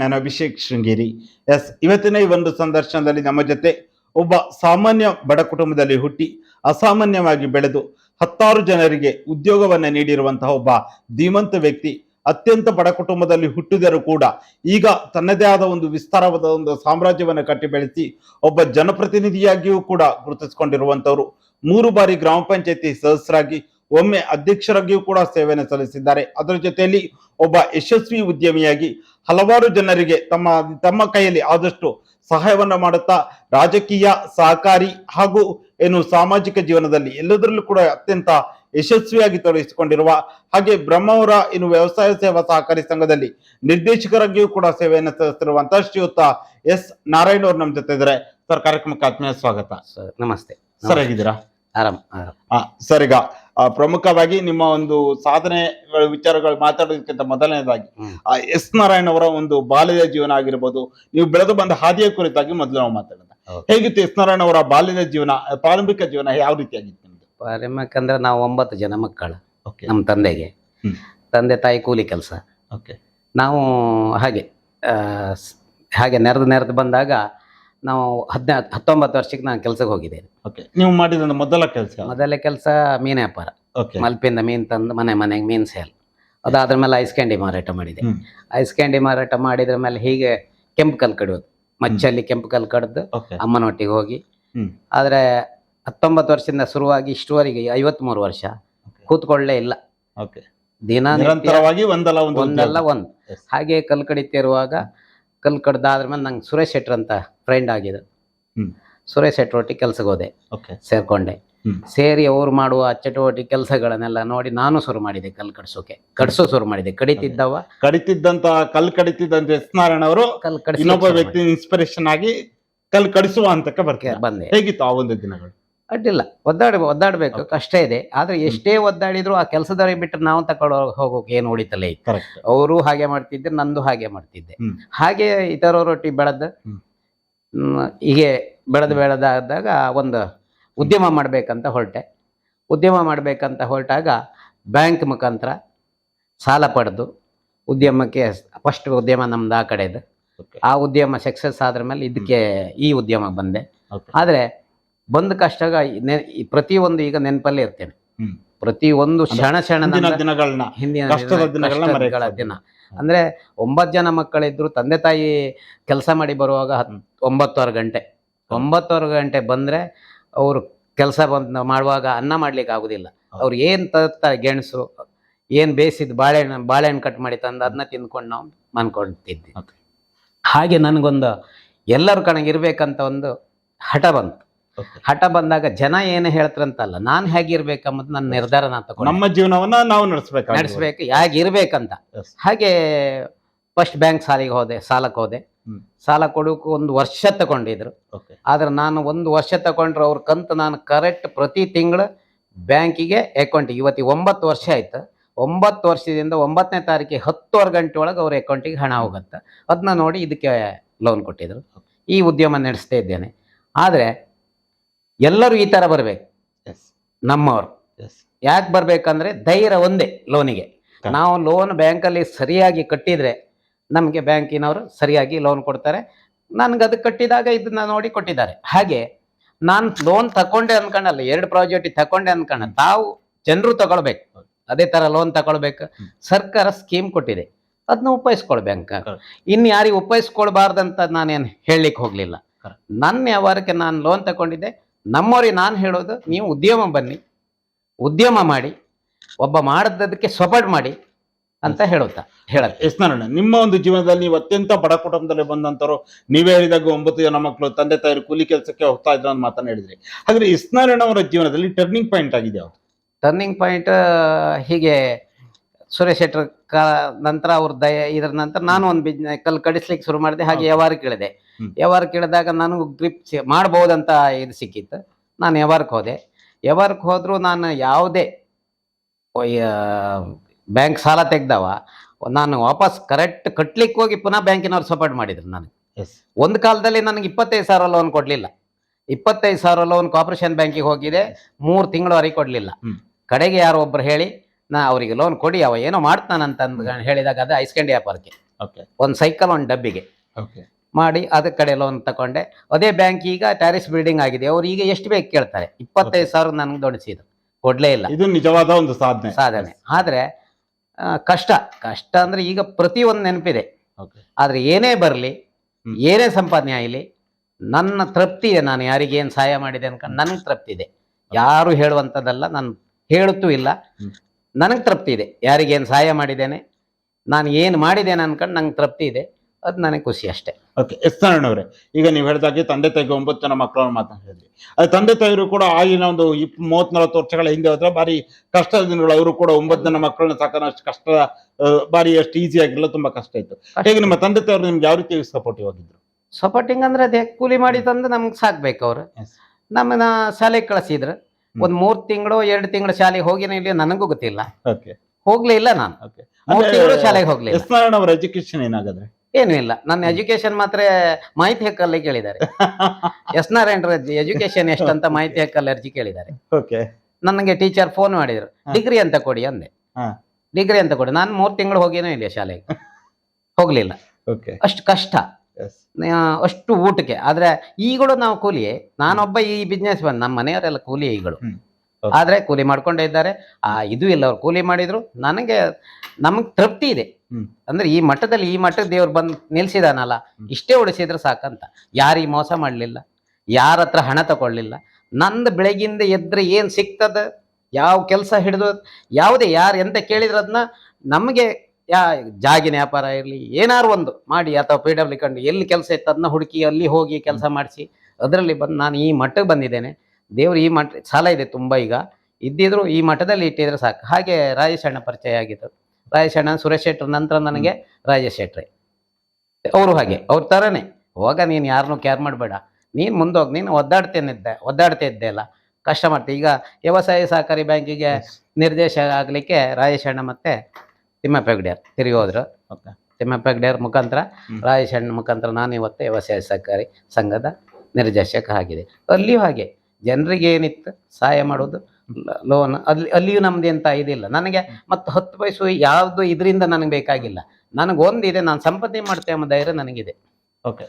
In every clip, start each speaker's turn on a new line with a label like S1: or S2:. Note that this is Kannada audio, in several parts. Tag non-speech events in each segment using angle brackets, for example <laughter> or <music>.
S1: ನಾನು ಅಭಿಷೇಕ್ ಶೃಂಗೇರಿ. ಎಸ್, ಇವತ್ತಿನ ಈ ಒಂದು ಸಂದರ್ಶನದಲ್ಲಿ ನಮ್ಮ ಜೊತೆ ಒಬ್ಬ ಸಾಮಾನ್ಯ ಬಡ ಕುಟುಂಬದಲ್ಲಿ ಹುಟ್ಟಿ ಅಸಾಮಾನ್ಯವಾಗಿ ಬೆಳೆದು ಹತ್ತಾರು ಜನರಿಗೆ ಉದ್ಯೋಗವನ್ನ ನೀಡಿರುವಂತಹ ಒಬ್ಬ ಧೀಮಂತ ವ್ಯಕ್ತಿ, ಅತ್ಯಂತ ಬಡ ಕುಟುಂಬದಲ್ಲಿ ಹುಟ್ಟಿದರೂ ಕೂಡ ಈಗ ತನ್ನದೇ ಆದ ಒಂದು ವಿಸ್ತಾರವಾದ ಒಂದು ಸಾಮ್ರಾಜ್ಯವನ್ನು ಕಟ್ಟಿ ಬೆಳೆಸಿ ಒಬ್ಬ ಜನಪ್ರತಿನಿಧಿಯಾಗಿಯೂ ಕೂಡ ಗುರುತಿಸಿಕೊಂಡಿರುವಂತವರು ಮೂರು ಬಾರಿ ಗ್ರಾಮ ಪಂಚಾಯತಿ ಸದಸ್ಯರಾಗಿ ಒಮ್ಮೆ ಅಧ್ಯಕ್ಷರಾಗಿಯೂ ಕೂಡ ಸೇವೆಯನ್ನು ಸಲ್ಲಿಸಿದ್ದಾರೆ. ಅದರ ಜೊತೆಯಲ್ಲಿ ಒಬ್ಬ ಯಶಸ್ವಿ ಉದ್ಯಮಿಯಾಗಿ ಹಲವಾರು ಜನರಿಗೆ ತಮ್ಮ ತಮ್ಮ ಕೈಯಲ್ಲಿ ಆದಷ್ಟು ಸಹಾಯವನ್ನು ಮಾಡುತ್ತಾ ರಾಜಕೀಯ ಸಹಕಾರಿ ಹಾಗೂ ಏನು ಸಾಮಾಜಿಕ ಜೀವನದಲ್ಲಿ ಎಲ್ಲದರಲ್ಲೂ ಕೂಡ ಅತ್ಯಂತ ಯಶಸ್ವಿಯಾಗಿ ತೊಡಗಿಸಿಕೊಂಡಿರುವ ಹಾಗೆ ಬ್ರಹ್ಮವರ ಏನು ವ್ಯವಸಾಯ ಸೇವಾ ಸಹಕಾರಿ ಸಂಘದಲ್ಲಿ ನಿರ್ದೇಶಕರಾಗಿಯೂ ಕೂಡ ಸೇವೆಯನ್ನು ಸಲ್ಲಿಸಿರುವಂತಹ ಶ್ರೀಯುತ ಎಸ್ ನಾರಾಯಣ ಅವರು ನಮ್ಮ ಜೊತೆ ಇದ್ದಾರೆ. ಸರ್ ಕಾರ್ಯಕ್ರಮಕ್ಕೆ ಆತ್ಮೀಯ ಸ್ವಾಗತ.
S2: ಸರ್ ನಮಸ್ತೆ.
S1: ಸರ್ ಹೇಗಿದ್ದೀರಾ?
S2: ಆರಾಮ್
S1: ಸರ್ ಈಗ ಪ್ರಮುಖವಾಗಿ ನಿಮ್ಮ ಒಂದು ಸಾಧನೆಗಳ ವಿಚಾರಗಳು ಮಾತಾಡೋದಕ್ಕಿಂತ ಮೊದಲನೇದಾಗಿ ಆ, ಎಸ್ ನಾರಾಯಣ್ ಅವರ ಒಂದು ಬಾಲ್ಯದ ಜೀವನ ಆಗಿರ್ಬೋದು ನೀವು ಬೆಳೆದು ಬಂದ ಹಾದಿಯ ಕುರಿತಾಗಿ ಮೊದಲು ನಾವು ಮಾತಾಡೋಣ. ಹೇಗಿತ್ತು ಎಸ್ ನಾರಾಯಣ್ ಅವರ ಬಾಲ್ಯದ ಜೀವನ ಪ್ರಾರಂಭಿಕ ಜೀವನ ಯಾವ ರೀತಿಯಾಗಿತ್ತು ನಿಮ್ದು?
S2: ಪ್ರಾರಂಭಕ್ಕಂದ್ರೆ ನಾವು ಒಂಬತ್ತು ಜನ ಮಕ್ಕಳು
S1: ಓಕೆ.
S2: ನಮ್ಮ ತಂದೆಗೆ. ತಂದೆ ತಾಯಿ ಕೂಲಿ ಕೆಲಸ.
S1: ಓಕೆ.
S2: ನಾವು ಹಾಗೆ ಹಾಗೆ ನೆರೆದು ನೆರೆದು ಬಂದಾಗ ನಾವು ಹದಿನ ಹತ್ತೊಂಬತ್ತು ವರ್ಷಕ್ಕೆ ನಾನು ಕೆಲಸಕ್ಕೆ ಹೋಗಿದ್ದೇನೆ.
S1: ಓಕೆ ನೀವು ಮಾಡಿದ ಮೊದಲ ಕೆಲಸ
S2: ಮೊದಲ ಕೆಲಸ ಮೀನು ವ್ಯಾಪಾರ.
S1: ಓಕೆ
S2: ಮಲ್ಪಿಂದ ಮೀನು ತಂದು ಮನೆ ಮನೆಗೆ ಮೀನು ಸೇಲ್ ಅದಾದ್ರ ಮೇಲೆ ಐಸ್ ಕ್ಯಾಂಡಿ ಮಾರಾಟ ಮಾಡಿದೆ. ಐಸ್ ಕ್ಯಾಂಡಿ ಮಾರಾಟ ಮಾಡಿದ್ರ ಮೇಲೆ ಹೀಗೆ ಕೆಂಪು ಕಲ್ಲು ಕಡಿಯೋದು. ಮಚ್ಚಲ್ಲಿ ಕೆಂಪು ಕಲ್ಲು ಕಡ್ದು ಅಮ್ಮನೊಟ್ಟಿಗೆ ಹೋಗಿ. ಆದ್ರೆ ಹತ್ತೊಂಬತ್ತು ವರ್ಷದಿಂದ ಶುರುವಾಗಿ ಇಷ್ಟುವರೆಗೆ ಐವತ್ಮೂರು ವರ್ಷ ಕೂತ್ಕೊಳ್ಳೇ ಇಲ್ಲ.
S1: ಓಕೆ
S2: ದಿನ
S1: ಒಂದಲ್ಲ ಒಂದು
S2: ಒಂದಲ್ಲ
S1: ಉದ್ಯೋಗ.
S2: ಕಲ್ಲು ಕಡ್ದಾದ ಮೇಲೆ ನಂಗೆ ಸುರೇಶ್ ಶೆಟ್ರ್ ಅಂತ ಫ್ರೆಂಡ್ ಆಗಿದ್ರು ಸುರೇಶ್ ಶೆಟ್ರ್ ಒಟ್ಟಿಗೆ ಕೆಲ್ಸಕ್ಕೆ ಹೋದೆ.
S1: ಓಕೆ.
S2: ಸೇರ್ಕೊಂಡೆ. ಸೇರಿ ಅವ್ರು ಮಾಡುವ ಚಟುವಟಿಕೆ ಕೆಲಸಗಳನ್ನೆಲ್ಲ ನೋಡಿ ನಾನು ಶುರು ಮಾಡಿದೆ ಕಲ್ ಕಡಿಸೋಕೆ. ಕಡಿಸೋ ಶುರು ಮಾಡಿದೆ. ಕಡಿತಿದ್ದವ.
S1: ಕಡಿತಿದ್ದಂತ ಕಲ್ ಕಡಿತಿದ್ದಂತ ಎಸ್ ನಾರಾಯಣ ಅವರು
S2: ಕಲ್ ಕಡಿಸಿ
S1: ಇನ್ನೊಬ್ಬ ವ್ಯಕ್ತಿ ಇನ್ಸ್ಪಿರೇಷನ್ ಆಗಿ ಕಲ್ ಕಡಿಸುವ ಹಂತಕ್ಕೆ ಬರ್ತಾರೆ.
S2: ಬಂದೆ.
S1: ಹೇಗಿತ್ತು ಆ ಒಂದು ದಿನಗಳು?
S2: ಅಡ್ಡಿಲ್ಲ. ಒದ್ದಾಡ ಒದ್ದಾಡಬೇಕು. ಕಷ್ಟ ಇದೆ. ಆದರೆ ಎಷ್ಟೇ ಒದ್ದಾಡಿದ್ರು ಆ ಕೆಲಸದವ್ರಿಗೆ ಬಿಟ್ಟರೆ ನಾವು ತಗೊಳ್ಳೋ ಹೋಗೋಕೆ ಏನು ಉಳಿತಲೇ ಇತ್ತು
S1: ಕರೆಕ್ಟ್
S2: ಅವರು ಹಾಗೆ ಮಾಡ್ತಿದ್ದೆ ನಂದು ಹಾಗೆ ಮಾಡ್ತಿದ್ದೆ. ಹಾಗೆ ಇತರರೊಟ್ಟಿ ಬೆಳೆದ ಹೀಗೆ ಬೆಳೆದು ಬೆಳೆದಾದಾಗ ಒಂದು ಉದ್ಯಮ ಮಾಡಬೇಕಂತ ಹೊರಟೆ. ಉದ್ಯಮ ಮಾಡಬೇಕಂತ ಹೊರಟಾಗ ಬ್ಯಾಂಕ್ ಮುಖಾಂತರ ಸಾಲ ಪಡೆದು ಉದ್ಯಮಕ್ಕೆ ಫಸ್ಟ್ ಉದ್ಯಮ ನಮ್ದು ಆ ಕಡೆದು. ಆ ಉದ್ಯಮ ಸಕ್ಸಸ್ ಆದ್ರ ಮೇಲೆ ಇದಕ್ಕೆ ಈ ಉದ್ಯಮ ಬಂದೆ. ಆದರೆ ಬಂದ ಕಷ್ಟಾಗ ನೆ- ಒಂದು ಪ್ರತಿಯೊಂದು ಈಗ ನೆನಪಲ್ಲೇ ಇರ್ತೇನೆ.
S1: ಪ್ರತಿ
S2: ಪ್ರತಿಯೊಂದು ಕ್ಷಣ ಕ್ಷಣ
S1: ದಿನಗಳನ್ನ
S2: ಹಿಂದಿನ ದಿನ- ಅಂದ್ರೆ ಒಂಬತ್ತು ಜನ ಮಕ್ಕಳಿದ್ರು ತಂದೆ ತಾಯಿ ಕೆಲಸ ಮಾಡಿ ಬರುವಾಗ ಹತ್. ಒಂಬತ್ತುವರೆ ಗಂಟೆ. ಒಂಬತ್ತುವರೆ ಗಂಟೆ ಬಂದ್ರೆ ಅವರು ಕೆಲಸ ಬಂದ್ ಮಾಡುವಾಗ ಅನ್ನ ಮಾಡ್ಲಿಕ್ಕೆ ಆಗುದಿಲ್ಲ. ಅವ್ರು ಏನ್ ತರ್ತಾರೆ ಗೆಣಸು ಏನ್ ಬೇಯಿಸಿದ ಬಾಳೆಹಣ್ಣು ಬಾಳೆಹಣ್ಣು ಕಟ್ ಮಾಡಿ ತಂದು ಅದನ್ನ ತಿಂದ್ಕೊಂಡು ನಾವು ಮನ್ಕೊಳ್ತಿದ್ವಿ. ಹಾಗೆ ನನಗೊಂದು ಎಲ್ಲರೂ ಕಣಗಿರ್ಬೇಕಂತ ಒಂದು ಹಠ ಬಂತು. ಹಠ ಬಂದಾಗ ಜನ ಏನು ಹೇಳ್ತಾರಂತಲ್ಲ ನಾನು ಹೇಗಿರ್ಬೇಕಂಬುದು ನನ್ನ ನಿರ್ಧಾರ ನಾನು ತಗೊಂಡೆ.
S1: ನಮ್ಮ ಜೀವನವನ್ನ ನಾವು ನಡೆಸ್ಬೇಕು
S2: ನಡೆಸ್ಬೇಕು ಹೇಗಿರ್ಬೇಕಂತ. ಹಾಗೆ ಫಸ್ಟ್ ಬ್ಯಾಂಕ್ ಸಾಲಿಗೆ ಹೋದೆ ಸಾಲಕ್ಕೆ ಹೋದೆ. ಸಾಲ ಕೊಡೋಕೆ ಒಂದು ವರ್ಷ ತಗೊಂಡಿದ್ರು. ಆದ್ರೆ ನಾನು ಒಂದು ವರ್ಷ ತಗೊಂಡ್ರೆ ಅವ್ರ ಕಂತು ನಾನು ಕರೆಕ್ಟ್ ಪ್ರತಿ ತಿಂಗಳು ಬ್ಯಾಂಕಿಗೆ ಅಕೌಂಟಿಗೆ. ಇವತ್ತು ಒಂಬತ್ತು ವರ್ಷ ಆಯ್ತು. ಒಂಬತ್ತು ವರ್ಷದಿಂದ ಒಂಬತ್ತನೇ ತಾರೀಕಿಗೆ ಹತ್ತುವರೆ ಗಂಟೆ ಒಳಗೆ ಅವ್ರ ಅಕೌಂಟಿಗೆ ಹಣ ಹೋಗುತ್ತೆ. ಅದನ್ನ ನೋಡಿ ಇದಕ್ಕೆ ಲೋನ್ ಕೊಟ್ಟಿದ್ರು. ಈ ಉದ್ಯಮ ನಡೆಸ್ತಾ ಇದ್ದೇನೆ. ಆದರೆ ಎಲ್ಲರೂ ಈ ಥರ ಬರಬೇಕು.
S1: ಎಸ್
S2: ನಮ್ಮವರು.
S1: ಎಸ್
S2: ಯಾಕೆ ಬರಬೇಕಂದ್ರೆ ಧೈರ್ಯ ಒಂದೇ ಲೋನಿಗೆ. ನಾವು ಲೋನ್ ಬ್ಯಾಂಕಲ್ಲಿ ಸರಿಯಾಗಿ ಕಟ್ಟಿದ್ರೆ ನಮಗೆ ಬ್ಯಾಂಕಿನವರು ಸರಿಯಾಗಿ ಲೋನ್ ಕೊಡ್ತಾರೆ. ನನ್ಗೆ ಅದು ಕಟ್ಟಿದಾಗ ಇದನ್ನ ನೋಡಿ ಕೊಟ್ಟಿದ್ದಾರೆ. ಹಾಗೆ ನಾನು ಲೋನ್ ತಕೊಂಡೆ ಅನ್ಕೊಂಡಲ್ಲ ಎರಡು ಪ್ರಾಜೆಕ್ಟ್ ತಕೊಂಡೆ ಅನ್ಕೊಂಡ ತಾವು ಜನರು ತಗೊಳ್ಬೇಕು. ಅದೇ ತರ ಲೋನ್ ತಗೊಳ್ಬೇಕು. ಸರ್ಕಾರ ಸ್ಕೀಮ್ ಕೊಟ್ಟಿದೆ. ಅದನ್ನ ಉಪಯೋಗಿಸ್ಕೊಳ್ ಬ್ಯಾಂಕ್. ಇನ್ನು ಯಾರಿಗೆ ಉಪಯೋಗಿಸ್ಕೊಳ್ಬಾರ್ದಂತ ನಾನೇನು ಹೇಳಲಿಕ್ಕೆ ಹೋಗಲಿಲ್ಲ. ನನ್ನ ವ್ಯವಹಾರಕ್ಕೆ ನಾನು ಲೋನ್ ತಗೊಂಡಿದ್ದೆ. ನಮ್ಮವ್ರಿಗೆ ನಾನು ಹೇಳೋದು ನೀವು ಉದ್ಯಮ ಬನ್ನಿ ಉದ್ಯಮ ಮಾಡಿ ಒಬ್ಬ ಮಾಡದಕ್ಕೆ ಸಪೋರ್ಟ್ ಮಾಡಿ ಅಂತ ಹೇಳುತ್ತಾ ಹೇಳತ್ತೆ
S1: ಎಸ್ ನಾರಾಯಣ ನಿಮ್ಮ ಒಂದು ಜೀವನದಲ್ಲಿ ನೀವು ಅತ್ಯಂತ ಬಡ ಕುಟುಂಬದಲ್ಲಿ ಬಂದಂತರು ನೀವೇ ಹೇಳಿದಾಗ ಒಂಬತ್ತು ಜನ ಮಕ್ಕಳು ತಂದೆ ತಾಯಿರು ಕೂಲಿ ಕೆಲಸಕ್ಕೆ ಹೋಗ್ತಾ ಇದ್ರು ಅಂತ ಮಾತನ್ನ ಹೇಳಿದ್ರಿ. ಹಾಗಾದ್ರೆ ಎಸ್ ನಾರಾಯಣ ಅವರ ಜೀವನದಲ್ಲಿ ಟರ್ನಿಂಗ್ ಪಾಯಿಂಟ್ ಆಗಿದೆ ಅವರು
S2: ಟರ್ನಿಂಗ್ ಪಾಯಿಂಟ್ ಹೀಗೆ ಸುರೇಶ್ ಶೆಟ್ಟರ್ ಕಾ ನಂತರ ಅವ್ರ ದಯ ಇದ್ರ ನಂತರ ನಾನು ಒಂದು ಬಿಸ್ನೆಸ್ ಕಲ್ ಕಡಿಸ್ಲಿಕ್ಕೆ ಶುರು ಮಾಡಿದೆ ಹಾಗೆ. ವ್ಯವಹಾರ ಕೇಳಿದೆ.
S1: ಹ್ಮ್.
S2: ಹಿಡಿದಾಗ ಕೇಳಿದಾಗ ನನಗೂ ಗ್ರಿಪ್ ಮಾಡ್ಬೋದಂತ ಇದು ಸಿಕ್ಕಿತ್ತು. ನಾನು ವ್ಯವಹಾರಕ್ಕೆ ಹೋದೆ. ವ್ಯವಹಾರಕ್ಕೆ ಹೋದ್ರು ನಾನು ಯಾವುದೇ ಬ್ಯಾಂಕ್ ಸಾಲ ತೆಗ್ದವ ನಾನು ವಾಪಸ್ ಕರೆಕ್ಟ್ ಕಟ್ಲಿಕ್ಕೆ ಹೋಗಿ ಪುನಃ ಬ್ಯಾಂಕಿನವ್ರು ಸಪೋರ್ಟ್ ಮಾಡಿದ್ರು ನನಗೆ.
S1: ಎಸ್
S2: ಒಂದು ಕಾಲದಲ್ಲಿ ನನಗೆ ಇಪ್ಪತ್ತೈದು ಸಾವಿರ ಲೋನ್ ಕೊಡಲಿಲ್ಲ. ಇಪ್ಪತ್ತೈದು ಸಾವಿರ ಲೋನ್ ಕಾಪರೇಷನ್ ಬ್ಯಾಂಕಿಗೆ ಹೋಗಿದೆ. ಮೂರು ತಿಂಗಳವರೆಗೆ ಕೊಡಲಿಲ್ಲ. ಕಡೆಗೆ ಯಾರೋ ಒಬ್ರು ಹೇಳಿ ನಾ ಅವರಿಗೆ ಲೋನ್ ಕೊಡಿ ಅವ ಏನೋ ಮಾಡ್ತಾನಂತ ಹೇಳಿದಾಗ ಅದು ಐಸ್ಕಂಡಿ ವ್ಯಾಪಾರಕ್ಕೆ
S1: ಓಕೆ
S2: ಒಂದು ಸೈಕಲ್ ಒಂದು ಡಬ್ಬಿಗೆ.
S1: ಓಕೆ
S2: ಮಾಡಿ ಅದ್ರ ಕಡೆ ಲೋನ್ ತಗೊಂಡೆ ಅದೇ ಬ್ಯಾಂಕ್ ಈಗ ಟ್ಯಾರಿಸ್ ಬಿಲ್ಡಿಂಗ್ ಆಗಿದೆ. ಅವ್ರು ಈಗ ಎಷ್ಟು ಬೇಕು ಕೇಳ್ತಾರೆ. ಇಪ್ಪತ್ತೈದು ಸಾವಿರ ನನಗೆ ದೊಡಿಸಿದ್ರು. ಕೊಡ್ಲೇ ಇಲ್ಲ.
S1: ಇದು ನಿಜವಾದ ಒಂದು ಸಾಧನೆ.
S2: ಸಾಧನೆ. ಆದ್ರೆ ಕಷ್ಟ. ಕಷ್ಟ ಅಂದ್ರೆ ಈಗ ಪ್ರತಿಯೊಂದು ನೆನಪಿದೆ. ಆದ್ರೆ ಏನೇ ಬರಲಿ ಏನೇ ಸಂಪಾದನೆ ಆಗಲಿ ನನ್ನ ತೃಪ್ತಿ ಇದೆ ನಾನು ಯಾರಿಗೆ ಏನು ಸಹಾಯ ಮಾಡಿದೆ ಅನ್ಕೊಂಡು ನನಗೆ ತೃಪ್ತಿ ಇದೆ ಯಾರು ಹೇಳುವಂಥದ್ದಲ್ಲ ನಾನು ಹೇಳುತ್ತೂ ಇಲ್ಲ. ನನಗೆ ತೃಪ್ತಿ ಇದೆ ಯಾರಿಗೇನು ಸಹಾಯ ಮಾಡಿದ್ದೇನೆ ನಾನು ಏನು ಮಾಡಿದ್ದೇನೆ ಅನ್ಕೊಂಡು ನಂಗೆ ತೃಪ್ತಿ ಇದೆ ಅದು ನನಗೆ ಖುಷಿ ಅಷ್ಟೇ.
S1: ಓಕೆ ಎಸ್ ನಾರಾಯಣವ್ರೆ ಈಗ ನೀವು ಹೇಳಿದಾಗೆ ತಂದೆ ತಾಯಿಗೆ ಒಂಬತ್ತು ಜನ ಮಕ್ಕಳನ್ನು ಮಾತನಾಡಿದ್ರಿ ಅದು ತಂದೆ ತಾಯಿರು ಕೂಡ ಆಗಿನ ಒಂದು ಇಪ್ ಮೂವತ್ ನಲವತ್ತು ವರ್ಷಗಳ ಹಿಂದೆ ಹೋದ್ರೆ ಬಾರಿ ಕಷ್ಟದ ದಿನಗಳು ಅವರು ಕೂಡ ಒಂಬತ್ತು ಜನ ಮಕ್ಕಳನ್ನ ಸಾಕಷ್ಟು ಅಷ್ಟು ಕಷ್ಟ ಭಾರಿ ಬಾರಿ ಅಷ್ಟು ಈಸಿ ಆಗಿಲ್ಲ ತುಂಬಾ ಕಷ್ಟ ಇತ್ತು. ಹೇಗೆ ನಿಮ್ಮ ತಂದೆ ತಾಯಿಯವರು ನಿಮ್ಗೆ ಯಾವ ರೀತಿ ಸಪೋರ್ಟಿವ್ ಆಗಿದ್ರು
S2: ಸಪೋರ್ಟಿಂಗ್ ಅಂದ್ರೆ ಅದೇ ಕೂಲಿ ಮಾಡಿ ತಂದು ನಮ್ಗೆ ಸಾಕ್ಬೇಕು ಅವ್ರು.
S1: ನಮ್ಮ
S2: ನಮ್ಮನ್ನ ಶಾಲೆಗೆ ಕಳಿಸಿದ್ರು. ಒಂದ್ ಮೂರ್ ತಿಂಗಳು ಎರಡು ತಿಂಗಳು ಶಾಲೆಗೆ ಹೋಗಿನ ಇಲ್ಲಿ ನನಗೂ ಗೊತ್ತಿಲ್ಲ.
S1: ಓಕೆ
S2: ಹೋಗ್ಲೇ ಇಲ್ಲ ನಾನು.
S1: ಓಕೆ
S2: ಮೂರ್ ತಿಂಗಳು ಶಾಲೆಗೆ ಹೋಗ್ಲಿಲ್ಲ
S1: ಎಸ್ ನಾರಾಯಣ ಅವರ ಎಜುಕೇಶನ್ ಏನಾಗದ್ರೆ?
S2: ಏನು ಇಲ್ಲ. ನನ್ನ ಎಜುಕೇಶನ್ ಮಾತ್ರ ಮಾಹಿತಿ ಹಕ್ಕಲ್ಲಿ ಕೇಳಿದ್ದಾರೆ. <laughs> ಎಸ್ ನಾರಾಯಣ ಎಜುಕೇಶನ್ ಎಷ್ಟಂತ ಮಾಹಿತಿ ಹಕ್ಕಲ್ಲಿ ಅರ್ಜಿ ಕೇಳಿದ್ದಾರೆ.
S1: ಓಕೆ
S2: ನನಗೆ ಟೀಚರ್ ಫೋನ್ ಮಾಡಿದ್ರು. ಡಿಗ್ರಿ ಅಂತ ಕೊಡಿ ಅಂದೆ. ಡಿಗ್ರಿ ಅಂತ ಕೊಡಿ. ನಾನು ಮೂರ್ ತಿಂಗಳು ಹೋಗಿನೂ ಇಲ್ಲ ಶಾಲೆಗೆ. ಹೋಗ್ಲಿಲ್ಲ. ಅಷ್ಟು ಕಷ್ಟ. ಅಷ್ಟು ಊಟಕ್ಕೆ. ಆದ್ರೆ ಈಗಳು ನಾವು ಕೂಲಿ ನಾನೊಬ್ಬ ಈ ಬಿಸ್ನೆಸ್ ಬಂದ್ ನಮ್ಮ ಮನೆಯವರೆಲ್ಲ ಕೂಲಿ ಈಗಳು ಆದ್ರೆ ಕೂಲಿ ಮಾಡ್ಕೊಂಡೇ ಇದ್ದಾರೆ. ಆ ಇದು ಇಲ್ಲ ಅವ್ರು ಕೂಲಿ ಮಾಡಿದ್ರು. ನನಗೆ ನಮಗ್ ತೃಪ್ತಿ ಇದೆ. ಅಂದ್ರೆ ಈ ಮಠದಲ್ಲಿ ಈ ಮಠ ದೇವ್ರು ಬಂದು ನಿಲ್ಸಿದಾನಲ್ಲ. ಇಷ್ಟೇ ಉಳಿಸಿದ್ರೆ ಸಾಕಂತ. ಯಾರಿಗೆ ಮೋಸ ಮಾಡ್ಲಿಲ್ಲ ಯಾರ ಹತ್ರ ಹಣ ತಗೊಳ್ಳಿಲ್ಲ. ನಂದು ಬೆಳಗಿಂದ ಎದ್ರೆ ಏನ್ ಸಿಗ್ತದ ಯಾವ ಕೆಲಸ ಹಿಡಿದು ಯಾವುದೇ ಯಾರು ಎಂತ ಕೇಳಿದ್ರ ಅದನ್ನ ನಮಗೆ ಯಾ ಜಾಗಿನ ವ್ಯಾಪಾರ ಇರಲಿ ಏನಾರು ಒಂದು ಮಾಡಿ ಅಥವಾ ಪಿ ಡಬ್ಲ್ಯೂ ಕಂಡು ಎಲ್ಲಿ ಕೆಲಸ ಇತ್ತು ಅದನ್ನ ಹುಡುಕಿ ಅಲ್ಲಿ ಹೋಗಿ ಕೆಲಸ ಮಾಡಿಸಿ ಅದರಲ್ಲಿ ಬಂದು ನಾನು ಈ ಮಠಕ್ಕೆ ಬಂದಿದ್ದೇನೆ. ದೇವ್ರು ಈ ಮಠ ಸಾಲ ಇದೆ ತುಂಬ ಈಗ. ಇದ್ದಿದ್ರು ಈ ಮಠದಲ್ಲಿ ಇಟ್ಟಿದ್ರೆ ಸಾಕು. ಹಾಗೆ ರಾಜೇಶ್ ಅಣ್ಣ ಪರಿಚಯ ಆಗಿತ್ತು ರಾಜೇಶ್ ಅಣ್ಣ ಸುರೇಶ್ ಶೆಟ್ರ್ ನಂತರ ನನಗೆ ರಾಜೇಶ್ ಶೆಟ್ರೆ. ಅವರು ಹಾಗೆ ಅವ್ರ ಥರನೇ ಹೋಗ ನೀನು ಯಾರನ್ನು ಕೇರ್ ಮಾಡಬೇಡ. ನೀನು ಮುಂದೋಗಿ ನೀನು ಒದ್ದಾಡ್ತೇನಿದ್ದೆ ಒದ್ದಾಡ್ತಾ ಇದ್ದೆ ಅಲ್ಲ ಕಷ್ಟ ಮಾಡ್ತೀವಿ ಈಗ ವ್ಯವಸಾಯ ಸಹಕಾರಿ ಬ್ಯಾಂಕಿಗೆ ನಿರ್ದೇಶಕ ಆಗಲಿಕ್ಕೆ ರಾಜೇಶ್ ಅಣ್ಣ ಮತ್ತೆ ತಿಮ್ಮಪ್ಪ ಹೆಗ್ಡೆಯರ್ ತಿರುಗಿ ಹೋದ್ರು.
S1: ಓಕೆ.
S2: ತಿಮ್ಮಪ್ಪ ಹೆಗ್ಡೆಯರ್ ಮುಖಾಂತರ
S1: ರಾಜೇಶಣ್ಣ
S2: ರಾಜೇಶ್ ಅಣ್ಣ ಮುಖಾಂತರ ನಾನು ಇವತ್ತು ವ್ಯವಸಾಯ ಸಹಕಾರಿ ಸಂಘದ ನಿರ್ದೇಶಕ ಆಗಿದೆ ಅಲ್ಲಿಯೂ ಹಾಗೆ ಜನರಿಗೆ ಏನಿತ್ತು ಸಹಾಯ ಮಾಡೋದು ಲೋನ್ ಅಲ್ಲಿ ಅಲ್ಲಿಯೂ ನಮ್ದು ಎಂತ ಇದಿಲ್ಲ. ನನಗೆ ಮತ್ತು ಹತ್ತು ಪೈಸು ಯಾವುದು ಇದರಿಂದ ನನಗೆ ಬೇಕಾಗಿಲ್ಲ. ನನಗೆ ಒಂದಿದೆ ನಾನು ಸಂಪತ್ತಿ ಮಾಡ್ತೇವೆ ಎಂಬ ಧೈರ್ಯ ನನಗಿದೆ.
S1: ಓಕೆ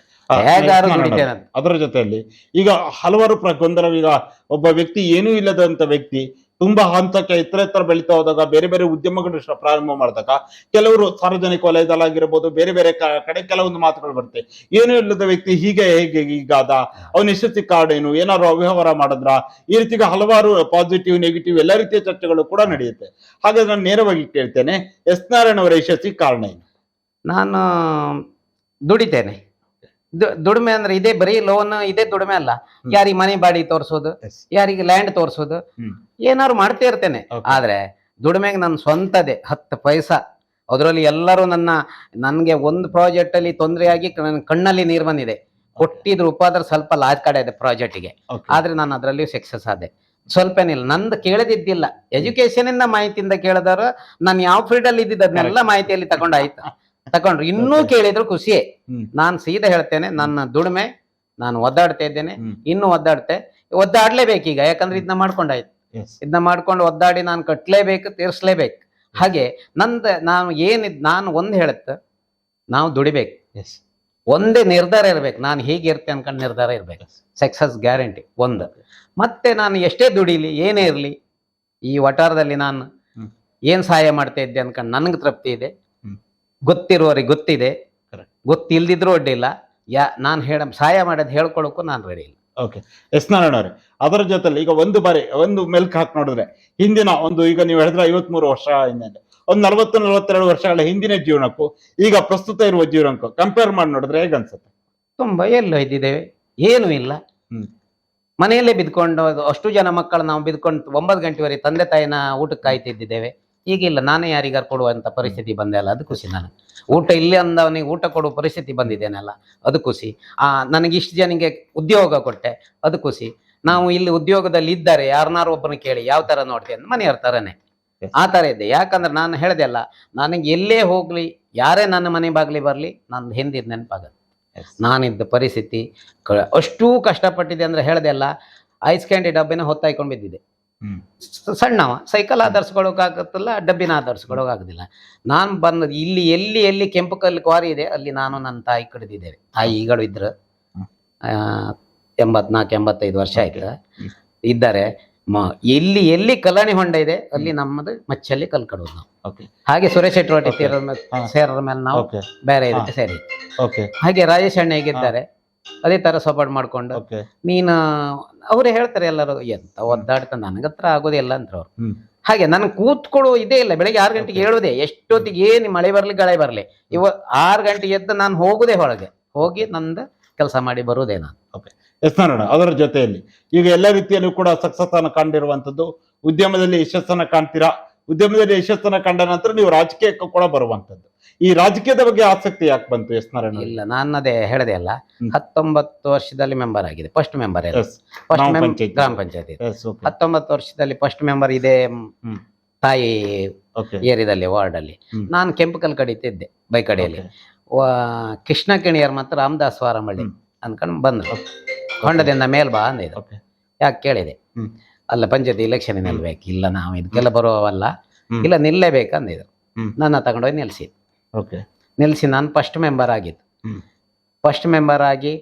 S1: ಅದರ ಜೊತೆಯಲ್ಲಿ ಈಗ ಹಲವಾರು ಗೊಂದಲ ಈಗ ಒಬ್ಬ ವ್ಯಕ್ತಿ ಏನೂ ಇಲ್ಲದಂತ ವ್ಯಕ್ತಿ ತುಂಬಾ ಹಂತಕ್ಕೆ ಎತ್ತರ ಎತ್ತರ ಬೆಳೀತಾ ಹೋದಾಗ ಬೇರೆ ಬೇರೆ ಉದ್ಯಮಗಳು ಪ್ರಾರಂಭ ಮಾಡಿದಾಗ ಕೆಲವರು ಸಾರ್ವಜನಿಕ ವಲಯದಲ್ಲಾಗಿರ್ಬೋದು ಬೇರೆ ಬೇರೆ ಕಡೆ ಕೆಲವೊಂದು ಮಾತುಗಳು ಬರುತ್ತೆ. ಏನೂ ಇಲ್ಲದ ವ್ಯಕ್ತಿ ಹೀಗೆ ಹೇಗೆ ಈಗಾದ ಅವನ ಯಶಸ್ಸಿ ಕಾರ್ಡ್ ಏನು? ಏನಾದ್ರು ಅವ್ಯವಹಾರ ಮಾಡಿದ್ರ? ಈ ರೀತಿಗೆ ಹಲವಾರು ಪಾಸಿಟಿವ್ ನೆಗೆಟಿವ್ ಎಲ್ಲ ರೀತಿಯ ಚರ್ಚೆಗಳು ಕೂಡ ನಡೆಯುತ್ತೆ. ಹಾಗಾದ್ರೆ ನಾನು ನೇರವಾಗಿ ಕೇಳ್ತೇನೆ ಎಸ್ ನಾರಾಯಣ ಅವರ ಯಶಸ್ಸಿಗೆ ಕಾರಣ ಏನು?
S2: ನಾನು ದುಡಿತೇನೆ. ದುಡಿಮೆ ಅಂದ್ರೆ ಇದೇ ಬರೀ ಲೋನ್ ಇದೇ ದುಡಿಮೆ ಅಲ್ಲ. ಯಾರಿಗೆ ಮನೆ ಬಾಡಿ ತೋರಿಸೋದು. ಯಾರಿಗೆ ಲ್ಯಾಂಡ್ ತೋರಿಸೋದು. ಏನಾದ್ರು ಮಾಡ್ತಾ ಇರ್ತೇನೆ. ಆದ್ರೆ ದುಡಿಮೆಗೆ ನನ್ನ ಸ್ವಂತದೇ ಹತ್ತು ಪೈಸಾ. ಅದರಲ್ಲಿ ಎಲ್ಲರೂ ನನ್ನ ನನಗೆ ಒಂದು ಪ್ರಾಜೆಕ್ಟ್ ಅಲ್ಲಿ ತೊಂದರೆಯಾಗಿ ನನ್ನ ಕಣ್ಣಲ್ಲಿ ನೀರು ಬಂದಿದೆ. ಕೊಟ್ಟಿದ್ರು ಉಪಾದ್ರೆ ಸ್ವಲ್ಪ ಲಾಜ್ ಕಡೆ ಇದೆ ಪ್ರಾಜೆಕ್ಟ್ಗೆ. ಆದ್ರೆ ನಾನು ಅದರಲ್ಲಿ ಸಕ್ಸಸ್ ಆದೆ. ಸ್ವಲ್ಪನಿಲ್ಲ ನಂದು ಕೇಳದಿದ್ದಿಲ್ಲ. ಎಜುಕೇಶನ್ ಇಂದ ಮಾಹಿತಿಯಿಂದ ಕೇಳಿದವರು ನಾನು ಯಾವ ಫೀಲ್ಡ್ ಅಲ್ಲಿ ಇದ್ದಿದ್ದು ಅದನ್ನೆಲ್ಲ ಮಾಹಿತಿಯಲ್ಲಿ ತಗೊಂಡಾಯ್ತು. ತಗೊಂಡ್ರು. ಇನ್ನೂ. ಕೇಳಿದ್ರು ಖುಷಿಯೇ. ನಾನು ಸೀದಾ ಹೇಳ್ತೇನೆ ನನ್ನ ದುಡಿಮೆ ನಾನು ಒದ್ದಾಡ್ತಾ ಇದ್ದೇನೆ. ಇನ್ನೂ ಒದ್ದಾಡ್ತೆ. ಒದ್ದಾಡ್ಲೇಬೇಕೀಗ ಯಾಕಂದ್ರೆ ಇದನ್ನ ಮಾಡ್ಕೊಂಡಾಯ್ತು. ಇದನ್ನ ಮಾಡ್ಕೊಂಡು ಒದ್ದಾಡಿ ನಾನು ಕಟ್ಲೇಬೇಕು ತೀರ್ಸ್ಲೇಬೇಕು. ಹಾಗೆ ನಂದ ನಾನು ಏನಿದ್ ನಾನು ಒಂದು ಹೇಳುತ್ತೆ ನಾವು ದುಡಿಬೇಕು.
S1: ಎಸ್
S2: ಒಂದೇ ನಿರ್ಧಾರ ಇರ್ಬೇಕು. ನಾನು ಹೀಗೆ ಇರ್ತೇನೆ ಅನ್ಕೊಂಡು ನಿರ್ಧಾರ ಇರ್ಬೇಕು. ಸಕ್ಸಸ್ ಗ್ಯಾರಂಟಿ ಒಂದು. ಮತ್ತೆ ನಾನು ಎಷ್ಟೇ ದುಡಿಲಿ ಏನೇ ಇರಲಿ ಈ ವಟಾರದಲ್ಲಿ ನಾನು ಏನು ಸಹಾಯ ಮಾಡ್ತಾ ಇದ್ದೆ ಅನ್ಕೊಂಡು ನನಗೆ ತೃಪ್ತಿ ಇದೆ. ಗೊತ್ತಿರೋರಿಗೆ ಗೊತ್ತಿದೆ. ಗೊತ್ತಿಲ್ದಿದ್ರು ಅಡ್ಡಿಲ್ಲ ಯಾ ನಾನು ಹೇಳ ಸಹಾಯ ಮಾಡೋದು ಹೇಳ್ಕೊಳಕ್ಕೂ ನಾನು ರೆಡಿ ಇಲ್ಲ.
S1: ಓಕೆ ಎಸ್ ನಾರಾಯಣ ಅವರೇ ಅದರ ಜೊತೆಲಿ ಈಗ ಒಂದು ಬಾರಿ ಒಂದು ಮೆಲ್ಕ್ ಹಾಕಿ ನೋಡಿದ್ರೆ ಹಿಂದಿನ ಒಂದು ಈಗ ನೀವು ಹೇಳಿದ್ರೆ ಐವತ್ಮೂರು ವರ್ಷ ಹಿಂದೆ ಒಂದು ನಲವತ್ತು ನಲವತ್ತೆರಡು ವರ್ಷಗಳ ಹಿಂದಿನ ಜೀವನಕ್ಕೂ ಈಗ ಪ್ರಸ್ತುತ ಇರುವ ಜೀವನಕ್ಕೂ ಕಂಪೇರ್ ಮಾಡಿ ನೋಡಿದ್ರೆ ಹೇಗೆ ಅನ್ಸುತ್ತೆ?
S2: ತುಂಬಾ ಎಲ್ಲ ಇದ್ದಿದ್ದೇವೆ. ಏನೂ ಇಲ್ಲ.
S1: ಹ್ಮ್.
S2: ಮನೆಯಲ್ಲೇ ಬಿದ್ಕೊಂಡು ಅಷ್ಟು ಜನ ಮಕ್ಕಳು ನಾವು ಬಿದ್ಕೊಂಡು ಒಂಬತ್ತು ಗಂಟೆವರೆಗೆ ತಂದೆ ತಾಯಿನ ಊಟಕ್ಕೆ ಕಾಯ್ತಿದ್ದಿದ್ದೇವೆ ಈಗಿಲ್ಲ ನಾನೇ ಯಾರಿಗಾರು ಕೊಡುವಂತ ಪರಿಸ್ಥಿತಿ ಬಂದೆ ಅಲ್ಲ ಅದು ಖುಷಿ ನಾನು. ಊಟ ಇಲ್ಲಿ ಅಂದವನಿಗೆ ಊಟ ಕೊಡುವ ಪರಿಸ್ಥಿತಿ ಬಂದಿದ್ದೇನಲ್ಲ ಅದು ಖುಷಿ. ಆ ನನಗೆ ಇಷ್ಟು ಜನಕ್ಕೆ ಉದ್ಯೋಗ ಕೊಟ್ಟೆ ಅದು ಖುಷಿ. ನಾವು ಇಲ್ಲಿ ಉದ್ಯೋಗದಲ್ಲಿ ಇದ್ದಾರೆ ಯಾರನ್ನಾರು ಒಬ್ಬನ ಕೇಳಿ ಯಾವ ತರ ಅಂತ ಮನೆಯವ್ರ
S1: Yes.
S2: ಆ ತರ ಇದೆ. ಯಾಕಂದ್ರೆ ನಾನು ಹೇಳಿದೆ ಅಲ್ಲ ನನಗೆ ಎಲ್ಲೇ ಹೋಗ್ಲಿ ಯಾರೇ ನನ್ನ ಮನೆ ಬಾಗ್ಲಿ ಬರಲಿ ನಂದು ಹಿಂದಿದ್ ನೆನಪಾಗತ್ತೆ. ನಾನಿದ್ದ ಪರಿಸ್ಥಿತಿ ಅಷ್ಟೂ ಕಷ್ಟಪಟ್ಟಿದೆ ಅಂದ್ರೆ ಹೇಳ್ದೆ ಅಲ್ಲ ಐಸ್ ಕ್ಯಾಂಡಿ ಡಬ್ಬಿನ ಹೊತ್ತಾಯ್ಕೊಂಡು ಬಿದ್ದಿದೆ ಸಣ್ಣವ. ಸೈಕಲ್ ಆಧರಿಸ್ಕೊಳ್ಳೋಕ್ಕಾಗತ್ತಿಲ್ಲ ಡಬ್ಬಿನ ಆಧರಿಸ್ಕೊಳ್ಳೋಕ್ಕಾಗೋದಿಲ್ಲ ನಾನು ಬಂದದ್ದು ಇಲ್ಲಿ ಎಲ್ಲಿ ಎಲ್ಲಿ ಕೆಂಪು ಕಲ್ಲು ಕ್ವಾರಿ ಇದೆ ಅಲ್ಲಿ ನಾನು ನನ್ನ ತಾಯಿ ಕಡಿದಿದ್ದೇವೆ. ತಾಯಿ ಈಗಳು ಇದ್ರು. ಎಂಬತ್ನಾಲ್ಕು ಎಂಬತ್ತೈದು ವರ್ಷ ಆಯ್ತು. ಇದ್ದಾರೆ. ಮ- ಎಲ್ಲಿ ಎಲ್ಲಿ ಕಲ್ಯಾಣಿ ಹೊಂಡ ಇದೆ ಅಲ್ಲಿ ನಮ್ಮದು ಮಚ್ಚಲ್ಲಿ ಕಲ್ ಕಡೋದು ನಾವು.
S1: ಓಕೆ.
S2: ಹಾಗೆ ಸುರೇಶ್ ಶೆಟ್ಟಿ. ಸೇರದ ಮೇಲೆ ನಾವು ಬೇರೆ ಇದಕ್ಕೆ ಸೇರಿ.
S1: ಓಕೆ.
S2: ಹಾಗೆ ರಾಜೇಶ್ ಅಣ್ಣ ಹೇಗಿದ್ದಾರೆ? ಅದೇ ತರ ಸಪೋರ್ಟ್ ಮಾಡ್ಕೊಂಡು.
S1: ಓಕೆ.
S2: ನೀನು ಅವ್ರೆ ಹೇಳ್ತಾರೆ ಎಲ್ಲರೂ ಎಂತ ಒದ್ದಾಡ್ತ ನನಗತ್ರ ಆಗೋದಿಲ್ಲ ಅಂತ ಅವ್ರು. ಹಾಗೆ ನನ್ ಕೂತ್ಕೊಳ್ಳೋ ಇದೇ ಇಲ್ಲ ಬೆಳಿಗ್ಗೆ ಆರು ಗಂಟೆಗೆ ಹೇಳುದೇ ಎಷ್ಟೊತ್ತಿಗೆ ಏನ್ ಮಳೆ ಬರ್ಲಿ ಗಳೆ ಬರ್ಲಿ. ಇವ ಆರು ಗಂಟೆಗೆ ಎದ್ದು ನಾನು ಹೋಗುದೇ ಹೊರಗೆ. ಹೋಗಿ ನಂದ ಕೆಲಸ ಮಾಡಿ ಬರೋದೇ ನಾನು.
S1: ಎಸ್ ನಾರಾಯಣ ಅದರ ಜೊತೆಯಲ್ಲಿ ಈಗ ಎಲ್ಲ ರೀತಿಯಲ್ಲೂ ಕೂಡ ಸಕ್ಸಸ್ ಅನ್ನು ಕಂಡಿರುವಂತದ್ದು ಉದ್ಯಮದಲ್ಲಿ ಯಶಸ್ಸನ್ನ ಕಾಣ್ತೀರಾ? ಉದ್ಯಮದಲ್ಲಿ ಯಶಸ್ಸನ್ನು ಕಂಡ ನಂತರ ನೀವು ರಾಜಕೀಯಕ್ಕೂ ಕೂಡ ಬರುವಂತದ್ದು. ಈ ರಾಜಕೀಯದ ಬಗ್ಗೆ ಆಸಕ್ತಿ ಯಾಕೆ ಬಂತು ಎಸ್ ನಾರಾಯಣ
S2: ಇಲ್ಲ ನಾನು ಅದೇ ಹೇಳದೆ ಅಲ್ಲ. ಹತ್ತೊಂಬತ್ತು ವರ್ಷದಲ್ಲಿ ಮೆಂಬರ್ ಆಗಿದೆ ಫಸ್ಟ್ ಮೆಂಬರ್
S1: ಎಸ್ ಗ್ರಾಮ ಪಂಚಾಯ್ತಿ.
S2: ಹತ್ತೊಂಬತ್ತು ವರ್ಷದಲ್ಲಿ ಫಸ್ಟ್ ಮೆಂಬರ್ ಇದೆ ತಾಯಿ ಏರಿಯಾದಲ್ಲಿ ವಾರ್ಡ್ ಅಲ್ಲಿ. ನಾನು ಕೆಂಪು ಕಲ್ ಕಡಿತಿದ್ದೆ ಬೈಕಡೆಯಲ್ಲಿ ಕೃಷ್ಣ ಕಿಣಿಯರ್ ಮತ್ತು ರಾಮದಾಸ್ ವಾರಮಳ್ಳಿ. ಅನ್ಕೊಂಡು ಬಂದ್ರು. ಹೊಂಡದಿಂದ ಮೇಲ್ ಬಾ ಅಂದಿದ್ರು. ಯಾಕೆ ಕೇಳಿದೆ. ಅಲ್ಲ ಪಂಚಾಯತಿ ಇಲೆಕ್ಷನ್ ನಿಲ್ಬೇಕು ಇಲ್ಲ ನಾವು ಇದಕ್ಕೆಲ್ಲ ಬರುವವಲ್ಲ. ಇಲ್ಲ ನಿಲ್ಲೇಬೇಕು ಅಂದಿದ್ರು. ನನ್ನ ತಗೊಂಡೋಗಿ ನಿಲ್ಸಿ
S1: ಓಕೆ.
S2: ನಿಲ್ಸಿ ನಾನು ಫಸ್ಟ್ ಮೆಂಬರ್ ಆಗಿದ್ದು. ಫಸ್ಟ್ ಮೆಂಬರ್ ಆಗಿ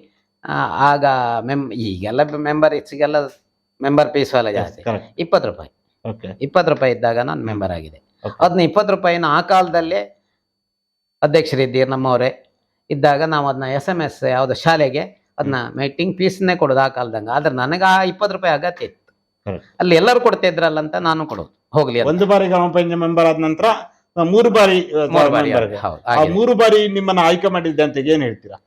S2: ಆಗ ಮೆಮ್ ಈಗೆಲ್ಲ ಮೆಂಬರ್ ಇಚ್ಚಿಗೆಲ್ಲ ಮೆಂಬರ್ ಫೀಸ್ ಎಲ್ಲ ಜಾಸ್ತಿ. ಇಪ್ಪತ್ತು ರೂಪಾಯಿ. ಇಪ್ಪತ್ತು ರೂಪಾಯಿ ಇದ್ದಾಗ ನಾನು ಮೆಂಬರ್ ಆಗಿದೆ. ಅದನ್ನ ಇಪ್ಪತ್ತು ರೂಪಾಯಿನ ಆ ಕಾಲದಲ್ಲೇ ಅಧ್ಯಕ್ಷರಿದ್ದೀರಿ ನಮ್ಮವರೇ. ಇದ್ದಾಗ ನಾವು ಅದನ್ನ ಎಸ್ ಎಂ ಎಸ್ ಯಾವ್ದು ಶಾಲೆಗೆ ಅದನ್ನ ಮೀಟಿಂಗ್ ಫೀಸ್ನೇ ಕೊಡೋದು ಆ ಕಾಲದಂಗ. ಆದ್ರೆ ನನಗೆ ಆ ಇಪ್ಪತ್ತು ರೂಪಾಯಿ ಅಗತ್ಯ ಇತ್ತು. ಅಲ್ಲಿ ಎಲ್ಲರೂ ಕೊಡ್ತಿದ್ರಲ್ಲ ಅಂತ ನಾನು ಕೊಡೋದು. ಹೋಗ್ಲಿ.
S1: ಒಂದು ಬಾರಿ ಗ್ರಾಮ ಪಂಚಾಯತ್ ಮೆಂಬರ್ ಆದ ನಂತರ ಮೂರು ಬಾರಿ ಆ,
S2: ಮೂರು ಬಾರಿ. ಹೌದು,
S1: ಆ
S2: ಆಗಿದೆ.
S1: ಮೂರು ಬಾರಿ ನಿಮ್ಮನ್ನ ಆಯ್ಕೆ ಮಾಡಿದ್ದೆ ಅಂತ ಏನ್ ಹೇಳ್ತೀರಾ?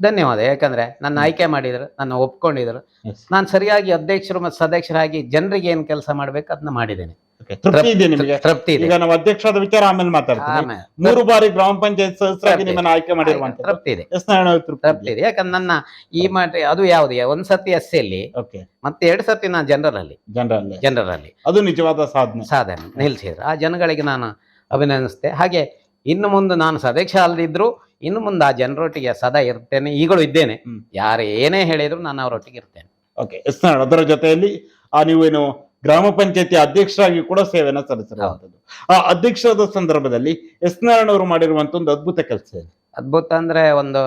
S2: ಧನ್ಯವಾದ ಯಾಕಂದ್ರೆ ನನ್ನ ಆಯ್ಕೆ ಮಾಡಿದ್ರು ನನ್ನ ಒಪ್ಕೊಂಡಿದ್ರು.
S1: Yes.
S2: ನಾನು ಸರಿಯಾಗಿ ಅಧ್ಯಕ್ಷರು ಮತ್ತು ಸದಸ್ಯರಾಗಿ ಜನರಿಗೆ ಏನ್ ಕೆಲಸ ಮಾಡ್ಬೇಕು ಅದನ್ನ ಮಾಡಿದ್ದೇನೆ.
S1: Okay. ತೃಪ್ತಿ ಇದೆ ನಿಮಗೆ?
S2: ತೃಪ್ತಿ ಇದೆ.
S1: ಈಗ ನಾವು ಅಧ್ಯಕ್ಷರಾದ ವಿಚಾರ ಆಮೇಲೆ ಮಾತಾಡ್ತೀನಿ.
S2: ಆಮೇಲೆ
S1: ಮೂರು ಬಾರಿ ಗ್ರಾಮ ಪಂಚಾಯತ್ ಸದಸ್ಯರಾಗಿ
S2: ತೃಪ್ತಿ.
S1: ನಿಮ್ಮನ್ನ ಆಯ್ಕೆ ಮಾಡಿರುವಂತದ್ದು
S2: ತೃಪ್ತಿ ಇದೆ.
S1: ಎಸ್ ನಾರಾಯಣ ಅವ್ರ ತೃಪ್ತಿ
S2: ತೃಪ್ತಿ ಇದೆ. ಯಾಕಂದ್ರೆ ನನ್ನ ಈ ಮಾಡಿ ಅದು ಯಾವ್ದು? ಒಂದ್ ಸತಿ ಎಸ್ ಅಲ್ಲಿ
S1: ಓಕೆ
S2: ಮತ್ತೆ ಎರಡು ಸತಿ ನಾನು ಜನರಲ್ ಅಲ್ಲಿ.
S1: ಜನರಲ್ಲಿ
S2: ಜನರಲ್ ಅಲ್ಲಿ.
S1: ಅದು ನಿಜವಾದ ಸಾಧನೆ.
S2: ಸಾಧನೆ ನಿಲ್ಸಿದ್ರು. ಆ ಜನಗಳಿಗೆ ನಾನು ಅಭಿನಂದಿಸ್ತೆ ಹಾಗೆ ಇನ್ನು ಮುಂದೆ ನಾನು ಸದಸ್ಯ ಅಲ್ಲದಿದ್ರು ಇನ್ನು ಮುಂದೆ ಆ ಜನರೊಟ್ಟಿಗೆ ಸದಾ ಇರ್ತೇನೆ ಈಗಲೂ ಇದ್ದೇನೆ. ಯಾರು ಏನೇ ಹೇಳಿದ್ರು ನಾನು ಅವರೊಟ್ಟಿಗೆ ಇರ್ತೇನೆ.
S1: ಓಕೆ ಎಸ್ ಅದರ ಜೊತೆಯಲ್ಲಿ ಆ ನೀವೇನು ಗ್ರಾಮ ಪಂಚಾಯತಿ ಅಧ್ಯಕ್ಷರಾಗಿ ಕೂಡ ಸೇವೆನ ಸಲ್ಲಿಸಲಾಗುತ್ತದೆ ಆ ಅಧ್ಯಕ್ಷರಾದ ಸಂದರ್ಭದಲ್ಲಿ ಎಸ್ ನಾರಾಯಣ ಅವರು ಮಾಡಿರುವಂತ ಒಂದು ಅದ್ಭುತ ಕೆಲಸ ಇದೆ
S2: ಅದ್ಭುತ ಅಂದ್ರೆ ಒಂದು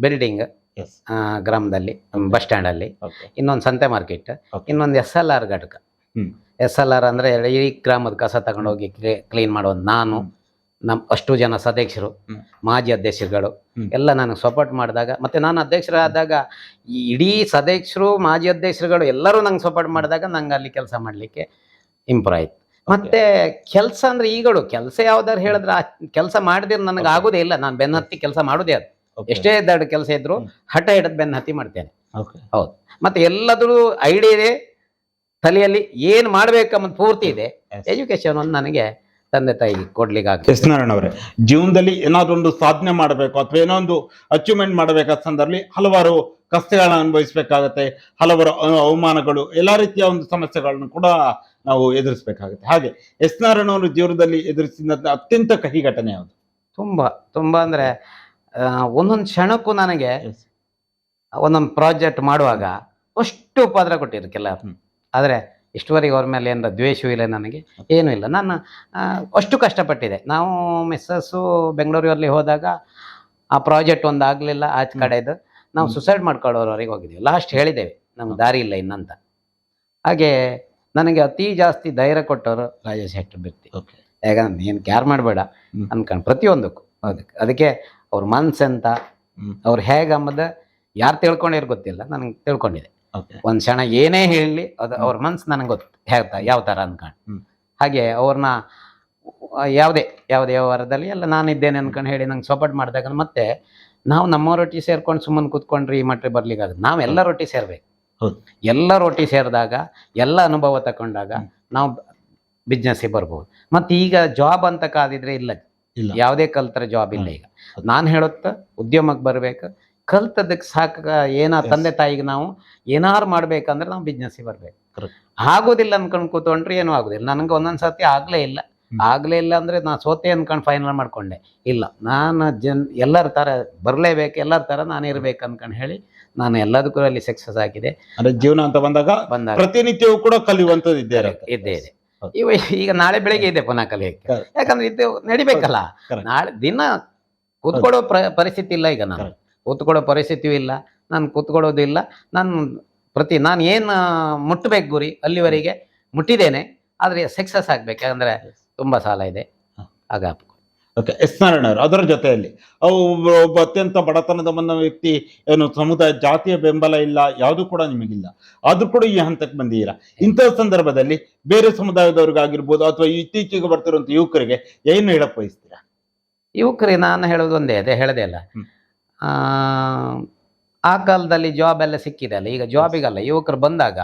S2: ಬಿಲ್ಡಿಂಗ್
S1: ಎಸ್
S2: ಗ್ರಾಮದಲ್ಲಿ ಬಸ್ ಸ್ಟ್ಯಾಂಡ್ ಅಲ್ಲಿ ಇನ್ನೊಂದು ಸಂತೆ ಮಾರ್ಕೆಟ್ ಇನ್ನೊಂದು ಎಸ್ ಎಲ್ ಆರ್ ಘಟಕ.
S1: ಹ್ಮ್.
S2: ಎಸ್ ಎಲ್ ಆರ್ ಅಂದರೆ ಇಡೀ ಗ್ರಾಮದ ಕಸ ತಗೊಂಡೋಗಿ ಕ್ಲೀನ್ ಮಾಡೋದು ನಾನು
S1: ನಮ್ಮ
S2: ನಮ್ ಅಷ್ಟು ಜನ ಸದಸ್ಯರು. ಮಾಜಿ ಅಧ್ಯಕ್ಷರುಗಳು. ಎಲ್ಲ ನನಗೆ ಸಪೋರ್ಟ್ ಮಾಡಿದಾಗ ಮತ್ತೆ ನಾನು ಅಧ್ಯಕ್ಷರಾದಾಗ ಈ ಇಡೀ ಸದಸ್ಯರು ಮಾಜಿ ಅಧ್ಯಕ್ಷರುಗಳು ಎಲ್ಲರೂ ನಂಗೆ ಸಪೋರ್ಟ್ ಮಾಡಿದಾಗ ನಂಗೆ ಅಲ್ಲಿ ಕೆಲಸ ಮಾಡಲಿಕ್ಕೆ ಇಂಪ್ರೂವ್ ಆಯ್ತು. ಮತ್ತೆ ಕೆಲಸ ಅಂದ್ರೆ ಈಗಳು ಕೆಲಸ ಯಾವ್ದಾರು ಹೇಳಿದ್ರೆ ಆ ಕೆಲಸ ಮಾಡಿದ್ರೆ ನನಗೆ ಆಗೋದೇ ಇಲ್ಲ. ನಾನು ಬೆನ್ನ ಹತ್ತಿ ಕೆಲಸ ಮಾಡೋದೇ ಅದು. ಎಷ್ಟೇ ದೊಡ್ಡ ಕೆಲಸ ಇದ್ರು. ಹಠ ಹಿಡಿದು ಬೆನ್ನ ಹತ್ತಿ ಮಾಡ್ತೇನೆ.
S1: ಹೌದು.
S2: ಮತ್ತೆ ಎಲ್ಲದರೂ ಐಡಿಯಾ ಇದೆ. ತಲೆಯಲ್ಲಿ ಏನು ಮಾಡ್ಬೇಕಂಬ ಪೂರ್ತಿ ಇದೆ. ಎಜುಕೇಶನ್ ಒಂದು ನನಗೆ ತಂದೆ ತಾಯಿ ಕೊಡ್ಲಿಕ್ಕೆ
S1: ಎಸ್ ನಾರಾಯಣ ಅವರೇ ಜೀವನದಲ್ಲಿ ಏನಾದ್ರೂ ಒಂದು ಸಾಧನೆ ಮಾಡಬೇಕು ಅಥವಾ ಏನೋ ಒಂದು ಅಚೀವ್ಮೆಂಟ್ ಮಾಡಬೇಕಾದ ಸಂದರ್ಭದಲ್ಲಿ ಹಲವಾರು ಕಷ್ಟಗಳನ್ನ ಅನುಭವಿಸಬೇಕಾಗತ್ತೆ ಹಲವಾರು ಅವಮಾನಗಳು ಎಲ್ಲ ರೀತಿಯ ಒಂದು ಸಮಸ್ಯೆಗಳನ್ನು ಕೂಡ ನಾವು ಎದುರಿಸಬೇಕಾಗುತ್ತೆ. ಹಾಗೆ ಎಸ್ ನಾರಾಯಣ ಅವರು ಜೀವನದಲ್ಲಿ ಎದುರಿಸಿದ ಅತ್ಯಂತ ಕಹಿ ಘಟನೆ ಯಾವುದು?
S2: ತುಂಬಾ ತುಂಬಾ ಅಂದ್ರೆ ಒಂದೊಂದು ಕ್ಷಣಕ್ಕೂ ನನಗೆ ಒಂದೊಂದು ಪ್ರಾಜೆಕ್ಟ್ ಮಾಡುವಾಗ ಅಷ್ಟು ಪದ್ರ ಕೊಟ್ಟಿರು ಕೆಲವರು. ಆದರೆ ಇಷ್ಟುವರೆಗೆ ಅವ್ರ ಮೇಲೆ ಏನಾರ ದ್ವೇಷವೂ ಇಲ್ಲ ನನಗೆ ಏನೂ ಇಲ್ಲ. ನಾನು ಅಷ್ಟು ಕಷ್ಟಪಟ್ಟಿದೆ ನಾವು ಮಿಸ್ಸಸ್ಸು ಬೆಂಗಳೂರಿನಲ್ಲಿ ಹೋದಾಗ ಆ ಪ್ರಾಜೆಕ್ಟ್ ಒಂದು ಆಗಲಿಲ್ಲ ಆಚೆ. ಕಡೆದು. ನಾವು ಸುಸೈಡ್ ಮಾಡ್ಕೊಳ್ಳೋರವರೆಗೆ ಹೋಗಿದ್ದೀವಿ ಲಾಸ್ಟ್ ಹೇಳಿದ್ದೇವೆ ನಮ್ಗೆ ದಾರಿ ಇಲ್ಲ ಇನ್ನಂತ. ಹಾಗೆ ನನಗೆ ಅತಿ ಜಾಸ್ತಿ ಧೈರ್ಯ ಕೊಟ್ಟವರು ರಾಜೇಶ್ ಶೆಟ್ಟಿ ಬಿರ್ತಿ. ಯಾಕಂದ್ರೆ ನೀನು ಕ್ಯಾರ್ ಮಾಡಬೇಡ ಅನ್ಕಂಡು ಪ್ರತಿಯೊಂದಕ್ಕೂ. ಅದಕ್ಕೆ ಅದಕ್ಕೆ ಅವ್ರ ಮನ್ಸೆಂತ. ಅವ್ರು ಹೇಗೆ ಅಂಬದ ಯಾರು ತಿಳ್ಕೊಂಡಿರೋ ಗೊತ್ತಿಲ್ಲ ನನಗೆ ತಿಳ್ಕೊಂಡಿದೆ. ಒಂದ್ ಕ್ಷಣ ಏನೇ ಹೇಳಲಿ ಅದು ಅವ್ರ ಮನ್ಸು ನನಗೆ ಗೊತ್ತು ಹೇಳ್ತಾ ಯಾವ ಥರ ಅನ್ಕೊಂಡು
S1: ಹ್ಮ್.
S2: ಹಾಗೆ ಅವ್ರನ್ನ ಯಾವುದೇ ಯಾವುದೇ ವ್ಯವಹಾರದಲ್ಲಿ ಎಲ್ಲ ನಾನಿದ್ದೇನೆ ಅನ್ಕೊಂಡು ಹೇಳಿ ನಂಗೆ ಸಪೋರ್ಟ್ ಮಾಡಿದಾಗ ಮತ್ತೆ ನಾವು ನಮ್ಮ ರೊಟ್ಟಿ ಸೇರ್ಕೊಂಡು ಸುಮ್ಮನೆ ಕೂತ್ಕೊಂಡ್ರೆ ಈ ಮಟ್ಟ ಬರ್ಲಿಕ್ಕೆ ಆಗುತ್ತೆ ನಾವು ಎಲ್ಲರೊಟ್ಟಿಗೆ ಸೇರ್ಬೇಕು.
S1: ಎಲ್ಲ
S2: ರೊಟ್ಟಿ ಸೇರಿದಾಗ ಎಲ್ಲ ಅನುಭವ ತಗೊಂಡಾಗ. ನಾವು ಬಿಸ್ನೆಸ್ಸಿಗೆ ಬರ್ಬೋದು. ಮತ್ತೆ ಈಗ ಜಾಬ್ ಅಂತ ಕಾದಿದ್ರೆ ಇಲ್ಲ.
S1: ಇಲ್ಲ.
S2: ಯಾವುದೇ ಕಲ್ತರ ಜಾಬ್ ಇಲ್ಲ ಈಗ. ನಾನು ಹೇಳುತ್ತ ಉದ್ಯಮಕ್ಕೆ ಬರ್ಬೇಕು ಕಲ್ತದಕ್ಕೆ ಸಾಕ ಏನ. ತಂದೆ ತಾಯಿಗೆ ನಾವು ಏನಾರು ಮಾಡ್ಬೇಕಂದ್ರೆ ನಾವು ಬಿಸ್ನೆಸ್ಸಿಗೆ ಬರ್ಬೇಕು. ಆಗೋದಿಲ್ಲ ಅನ್ಕೊಂಡು ಕೂತ್ಕೊಂಡ್ರೆ ಏನೂ ಆಗೋದಿಲ್ಲ. ನನಗೆ ಒಂದೊಂದು ಸತಿ ಆಗ್ಲೇ ಇಲ್ಲ. ಆಗ್ಲೇ ಇಲ್ಲ ಅಂದ್ರೆ ನಾ ಸೋತೆ ಅನ್ಕೊಂಡು ಫೈನಲ್ ಮಾಡ್ಕೊಂಡೆ. ಇಲ್ಲ ನಾನು ಜನ್ ಎಲ್ಲರ ತರ ಬರ್ಲೇಬೇಕು ಎಲ್ಲರ ತರ ನಾನು ಇರ್ಬೇಕು ಅನ್ಕೊಂಡು ಹೇಳಿ ನಾನು ಎಲ್ಲದಕ್ಕೂ ಅಲ್ಲಿ ಸಕ್ಸಸ್ ಆಗಿದೆ.
S1: ಅಂದ್ರೆ ಜೀವನ ಅಂತ ಬಂದಾಗ
S2: ಬಂದಾಗ.
S1: ಪ್ರತಿನಿತ್ಯವೂ ಕೂಡ ಕಲಿಯುವಂತದ್ದು ಇದ್ದೇ.
S2: ಇದ್ದೇ ಇದೆ. ಇವ ಈಗ ನಾಳೆ ಬೆಳಿಗ್ಗೆ ಇದೆ ಪುನಃ ಕಲಿಯಕ್ಕೆ. ಯಾಕಂದ್ರೆ ಇದು ನಡಿಬೇಕಲ್ಲ. ನಾಳೆ ದಿನ ಕೂತ್ಕೊಳ್ಳೋ ಪ್ರ- ಪರಿಸ್ಥಿತಿ ಇಲ್ಲ ಈಗ ನಾನು. ಕೂತ್ಕೊಳ್ಳೋ ಪರಿಸ್ಥಿತಿಯೂ ಇಲ್ಲ ನಾನು ಕೂತ್ಕೊಳ್ಳೋದಿಲ್ಲ ನಾನು ಪ್ರತಿ ನಾನು ಏನು ಮುಟ್ಟಬೇಕು ಗುರಿ ಅಲ್ಲಿವರೆಗೆ ಮುಟ್ಟಿದ್ದೇನೆ ಆದರೆ ಸಕ್ಸಸ್ ಆಗಬೇಕು ಯಾಕಂದರೆ ತುಂಬ ಸಾಲ ಇದೆ. ಆಗ
S1: ಓಕೆ ಎಸ್ ನಾರಾಯಣ ಅವರು ಅದರ ಜೊತೆಯಲ್ಲಿ ಅವು ಒಬ್ಬ ಒಬ್ಬ ಅತ್ಯಂತ ಬಡತನದ ಬಂದ ವ್ಯಕ್ತಿ ಏನು ಸಮುದಾಯ ಜಾತಿಯ ಬೆಂಬಲ ಇಲ್ಲ ಯಾವುದು ಕೂಡ ನಿಮಗಿಲ್ಲ. ಆದರೂ ಕೂಡ ಈ ಹಂತಕ್ಕೆ ಬಂದಿದ್ದೀರಾ? ಇಂತಹ ಸಂದರ್ಭದಲ್ಲಿ ಬೇರೆ ಸಮುದಾಯದವ್ರಿಗಾಗಿರ್ಬೋದು ಅಥವಾ ಇತ್ತೀಚೆಗೆ ಬರ್ತಿರುವಂಥ ಯುವಕರಿಗೆ ಏನು ಹೇಳಕ್ಕೆ ಬಯಸ್ತೀರಾ?
S2: ಯುವಕರಿಗೆ ನಾನು ಹೇಳೋದು ಒಂದೇ ಅದೇ ಹೇಳದೇ ಅಲ್ಲ. ಆ, ಕಾಲದಲ್ಲಿ ಜಾಬ್ ಎಲ್ಲ ಸಿಕ್ಕಿದೆ ಅಲ್ಲ. ಈಗ ಜಾಬಿಗಲ್ಲ ಯುವಕರು ಬಂದಾಗ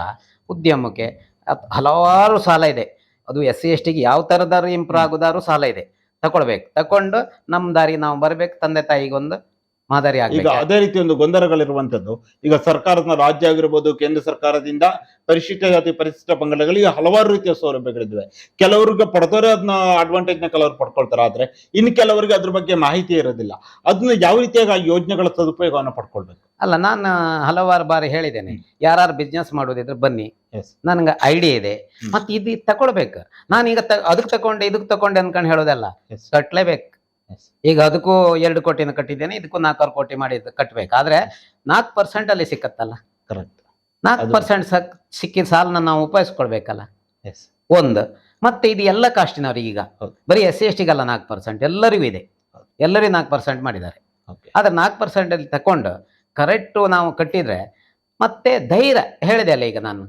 S2: ಉದ್ಯಮಕ್ಕೆ ಹಲವಾರು ಸಾಲ ಇದೆ. ಅದು ಎಸ್ ಸಿ ಎಸ್ ಟಿಗೆ ಯಾವ ಥರದಾರು ಇಂಪ್ರೂವ್ ಆಗೋದಾದ್ರು ಸಾಲ ಇದೆ. ತಗೊಳ್ಬೇಕು. ತಕೊಂಡು ನಮ್ಮ ದಾರಿ ನಾವು ಬರಬೇಕು. ತಂದೆ ತಾಯಿಗೊಂದು ಮಾದರಿ
S1: ಈಗ ಅದೇ ರೀತಿ ಒಂದು ಗೊಂದಲಗಳಿರುವಂತದ್ದು ಈಗ ಸರ್ಕಾರದ ರಾಜ್ಯ ಆಗಿರ್ಬೋದು ಕೇಂದ್ರ ಸರ್ಕಾರದಿಂದ ಪರಿಶಿಷ್ಟ ಜಾತಿ ಪರಿಶಿಷ್ಟ ಪಂಗಡಗಳಿಗೆ ಹಲವಾರು ರೀತಿಯ ಸೌಲಭ್ಯಗಳಿದ್ದಾವೆ. ಕೆಲವರಿಗೆ ಪಡೆದವರೇ ಅದನ್ನ ಅಡ್ವಾಂಟೇಜ್ನ ಕೆಲವರು ಪಡ್ಕೊಳ್ತಾರೆ. ಆದ್ರೆ ಇನ್ನು ಕೆಲವರಿಗೆ ಅದ್ರ ಬಗ್ಗೆ ಮಾಹಿತಿ ಇರೋದಿಲ್ಲ. ಅದನ್ನ ಯಾವ ರೀತಿಯಾಗಿ ಆ ಯೋಜನೆಗಳ ಸದುಪಯೋಗವನ್ನು ಪಡ್ಕೊಳ್ಬೇಕು?
S2: ಅಲ್ಲ ನಾನು ಹಲವಾರು ಬಾರಿ ಹೇಳಿದ್ದೇನೆ. ಯಾರು ಬಿಸ್ನೆಸ್ ಮಾಡೋದಿದ್ರೆ ಬನ್ನಿ.
S1: ನನಗೆ
S2: ನನ್ಗೆ ಐಡಿಯಾ ಇದೆ. ಮತ್ತೆ ಇದು ತಗೊಳ್ಬೇಕು. ನಾನೀಗ ಅದಕ್ಕೆ ತಕೊಂಡೆ ಇದಕ್ಕೆ ತಕೊಂಡೆ ಅನ್ಕೊಂಡು ಹೇಳೋದಲ್ಲ. ಕಟ್ಲೇಬೇಕು. ಈಗ ಅದಕ್ಕೂ ಎರಡು ಕೋಟಿನ ಕಟ್ಟಿದ್ದೇನೆ ಇದಕ್ಕೂ ನಾಲ್ಕಾರು ಕೋಟಿ ಮಾಡಿ ಕಟ್ಟಬೇಕಾದ್ರೆ ಆದ್ರೆ ನಾಲ್ಕು ಪರ್ಸೆಂಟ್ ಅಲ್ಲಿ ಸಿಕ್ಕತ್ತಲ್ಲ?
S1: ಕರೆಕ್ಟ್
S2: ನಾಲ್ಕು ಪರ್ಸೆಂಟ್ ಸಿಕ್ಕಿದ ಸಾಲನ ನಾವು ಉಪಯೋಗಿಸ್ಕೊಳ್ಬೇಕಲ್ಲ?
S1: ಎಸ್
S2: ಒಂದು. ಮತ್ತೆ ಇದು ಎಲ್ಲ ಕಾಸ್ಟಿನವ್ರಿಗೆ ಈಗ. ಬರೀ ಎಸ್ ಸಿ ಎಸ್ ಟಿಗಲ್ಲ ನಾಲ್ಕು ಪರ್ಸೆಂಟ್ ಎಲ್ಲರಿಗೂ ಇದೆ. ಎಲ್ಲರಿಗೂ ನಾಲ್ಕು ಪರ್ಸೆಂಟ್ ಮಾಡಿದ್ದಾರೆ.
S1: ಓಕೆ.
S2: ಆದ್ರೆ ನಾಲ್ಕು ಪರ್ಸೆಂಟ್ ಅಲ್ಲಿ ತಕೊಂಡು ಕರೆಕ್ಟು ನಾವು ಕಟ್ಟಿದ್ರೆ ಮತ್ತೆ ಧೈರ್ಯ ಹೇಳಿದೆ ಅಲ್ಲ ಈಗ ನಾನು.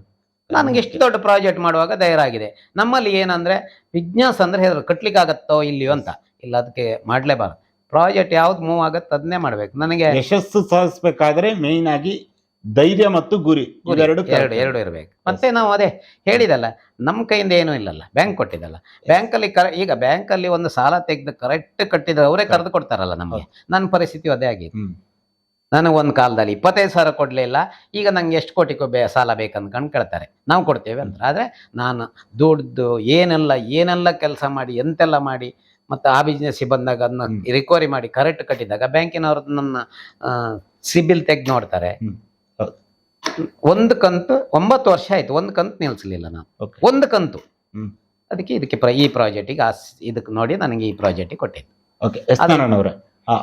S2: ನನಗೆ ಎಷ್ಟು ದೊಡ್ಡ ಪ್ರಾಜೆಕ್ಟ್ ಮಾಡುವಾಗ ಧೈರ್ಯ ಆಗಿದೆ. ನಮ್ಮಲ್ಲಿ ಏನಂದ್ರೆ ವಿಜ್ಞಾಸ ಅಂದ್ರೆ ಹೇಳಿದ್ರು ಕಟ್ಲಿಕ್ಕೆ ಆಗತ್ತೋ ಇಲ್ಲಿಯೋ ಅಂತ. ಇಲ್ಲ ಅದಕ್ಕೆ ಮಾಡ್ಲೇಬಾರ್ದು. ಪ್ರಾಜೆಕ್ಟ್ ಯಾವ್ದು ಮೂವ್ ಆಗತ್ತೆ ಅದನ್ನೇ ಮಾಡ್ಬೇಕು. ನನಗೆ
S1: ಯಶಸ್ಸು ಸಾಧಿಸಬೇಕಾದ್ರೆ ಮೇನ್ ಆಗಿ ಧೈರ್ಯ ಮತ್ತು ಗುರಿ. ಇವೆರಡು
S2: ಎರಡು ಎರಡು ಇರಬೇಕು. ಮತ್ತೆ ನಾವು ಅದೇ ಹೇಳಿದಲ್ಲ ನಮ್ಮ ಕೈಯಿಂದ ಏನೂ ಇಲ್ಲಲ್ಲ ಬ್ಯಾಂಕ್ ಕೊಟ್ಟಿದ್ದಲ್ಲ. ಬ್ಯಾಂಕಲ್ಲಿ ಕರ ಈಗ ಬ್ಯಾಂಕಲ್ಲಿ ಒಂದು ಸಾಲ ತೆಗೆದು ಕರೆಕ್ಟ್ ಕಟ್ಟಿದ್ರೆ ಅವರೇ ಕರೆದು ಕೊಡ್ತಾರಲ್ಲ ನಮಗೆ. ನನ್ನ ಪರಿಸ್ಥಿತಿ ಅದೇ ಆಗಿದೆ. ನನಗೆ ಒಂದು ಕಾಲದಲ್ಲಿ ಇಪ್ಪತ್ತೈದು ಸಾವಿರ ಕೊಡಲಿಲ್ಲ ಈಗ ನಂಗೆ ಎಷ್ಟು ಕೋಟಿ ಬೇ ಸಾಲ ಬೇಕಂದ್ಕೊಂಡು ಕೇಳ್ತಾರೆ. ನಾವು ಕೊಡ್ತೇವೆ ಅಂತ. ಆದರೆ ನಾನು ದುಡ್ದು ಏನೆಲ್ಲ ಏನೆಲ್ಲ ಕೆಲಸ ಮಾಡಿ ಎಂತೆಲ್ಲ ಮಾಡಿ ಮತ್ತು ಆ ಬಿಸ್ನೆಸ್ ಬಂದಾಗ ಅದನ್ನ. ರಿಕವರಿ ಮಾಡಿ ಕರೆಕ್ಟ್ ಕಟ್ಟಿದಾಗ ಬ್ಯಾಂಕಿನವ್ರದ್ದು ನನ್ನ ಸಿಬಿಲ್ ತೆಗೆದು ನೋಡ್ತಾರೆ. ಒಂದು ಕಂತು ಒಂಬತ್ತು ವರ್ಷ ಆಯ್ತು. ಒಂದು ಕಂತು ನಿಲ್ಸಲಿಲ್ಲ ನಾನು. ಒಂದು ಕಂತು. ಅದಕ್ಕೆ ಇದಕ್ಕೆ ಈ ಪ್ರಾಜೆಕ್ಟಿಗೆ ಆ ಇದಕ್ಕೆ ನೋಡಿ ನನಗೆ ಈ ಪ್ರಾಜೆಕ್ಟಿಗೆ ಕೊಟ್ಟಿದ್ದು.
S1: ಓಕೆ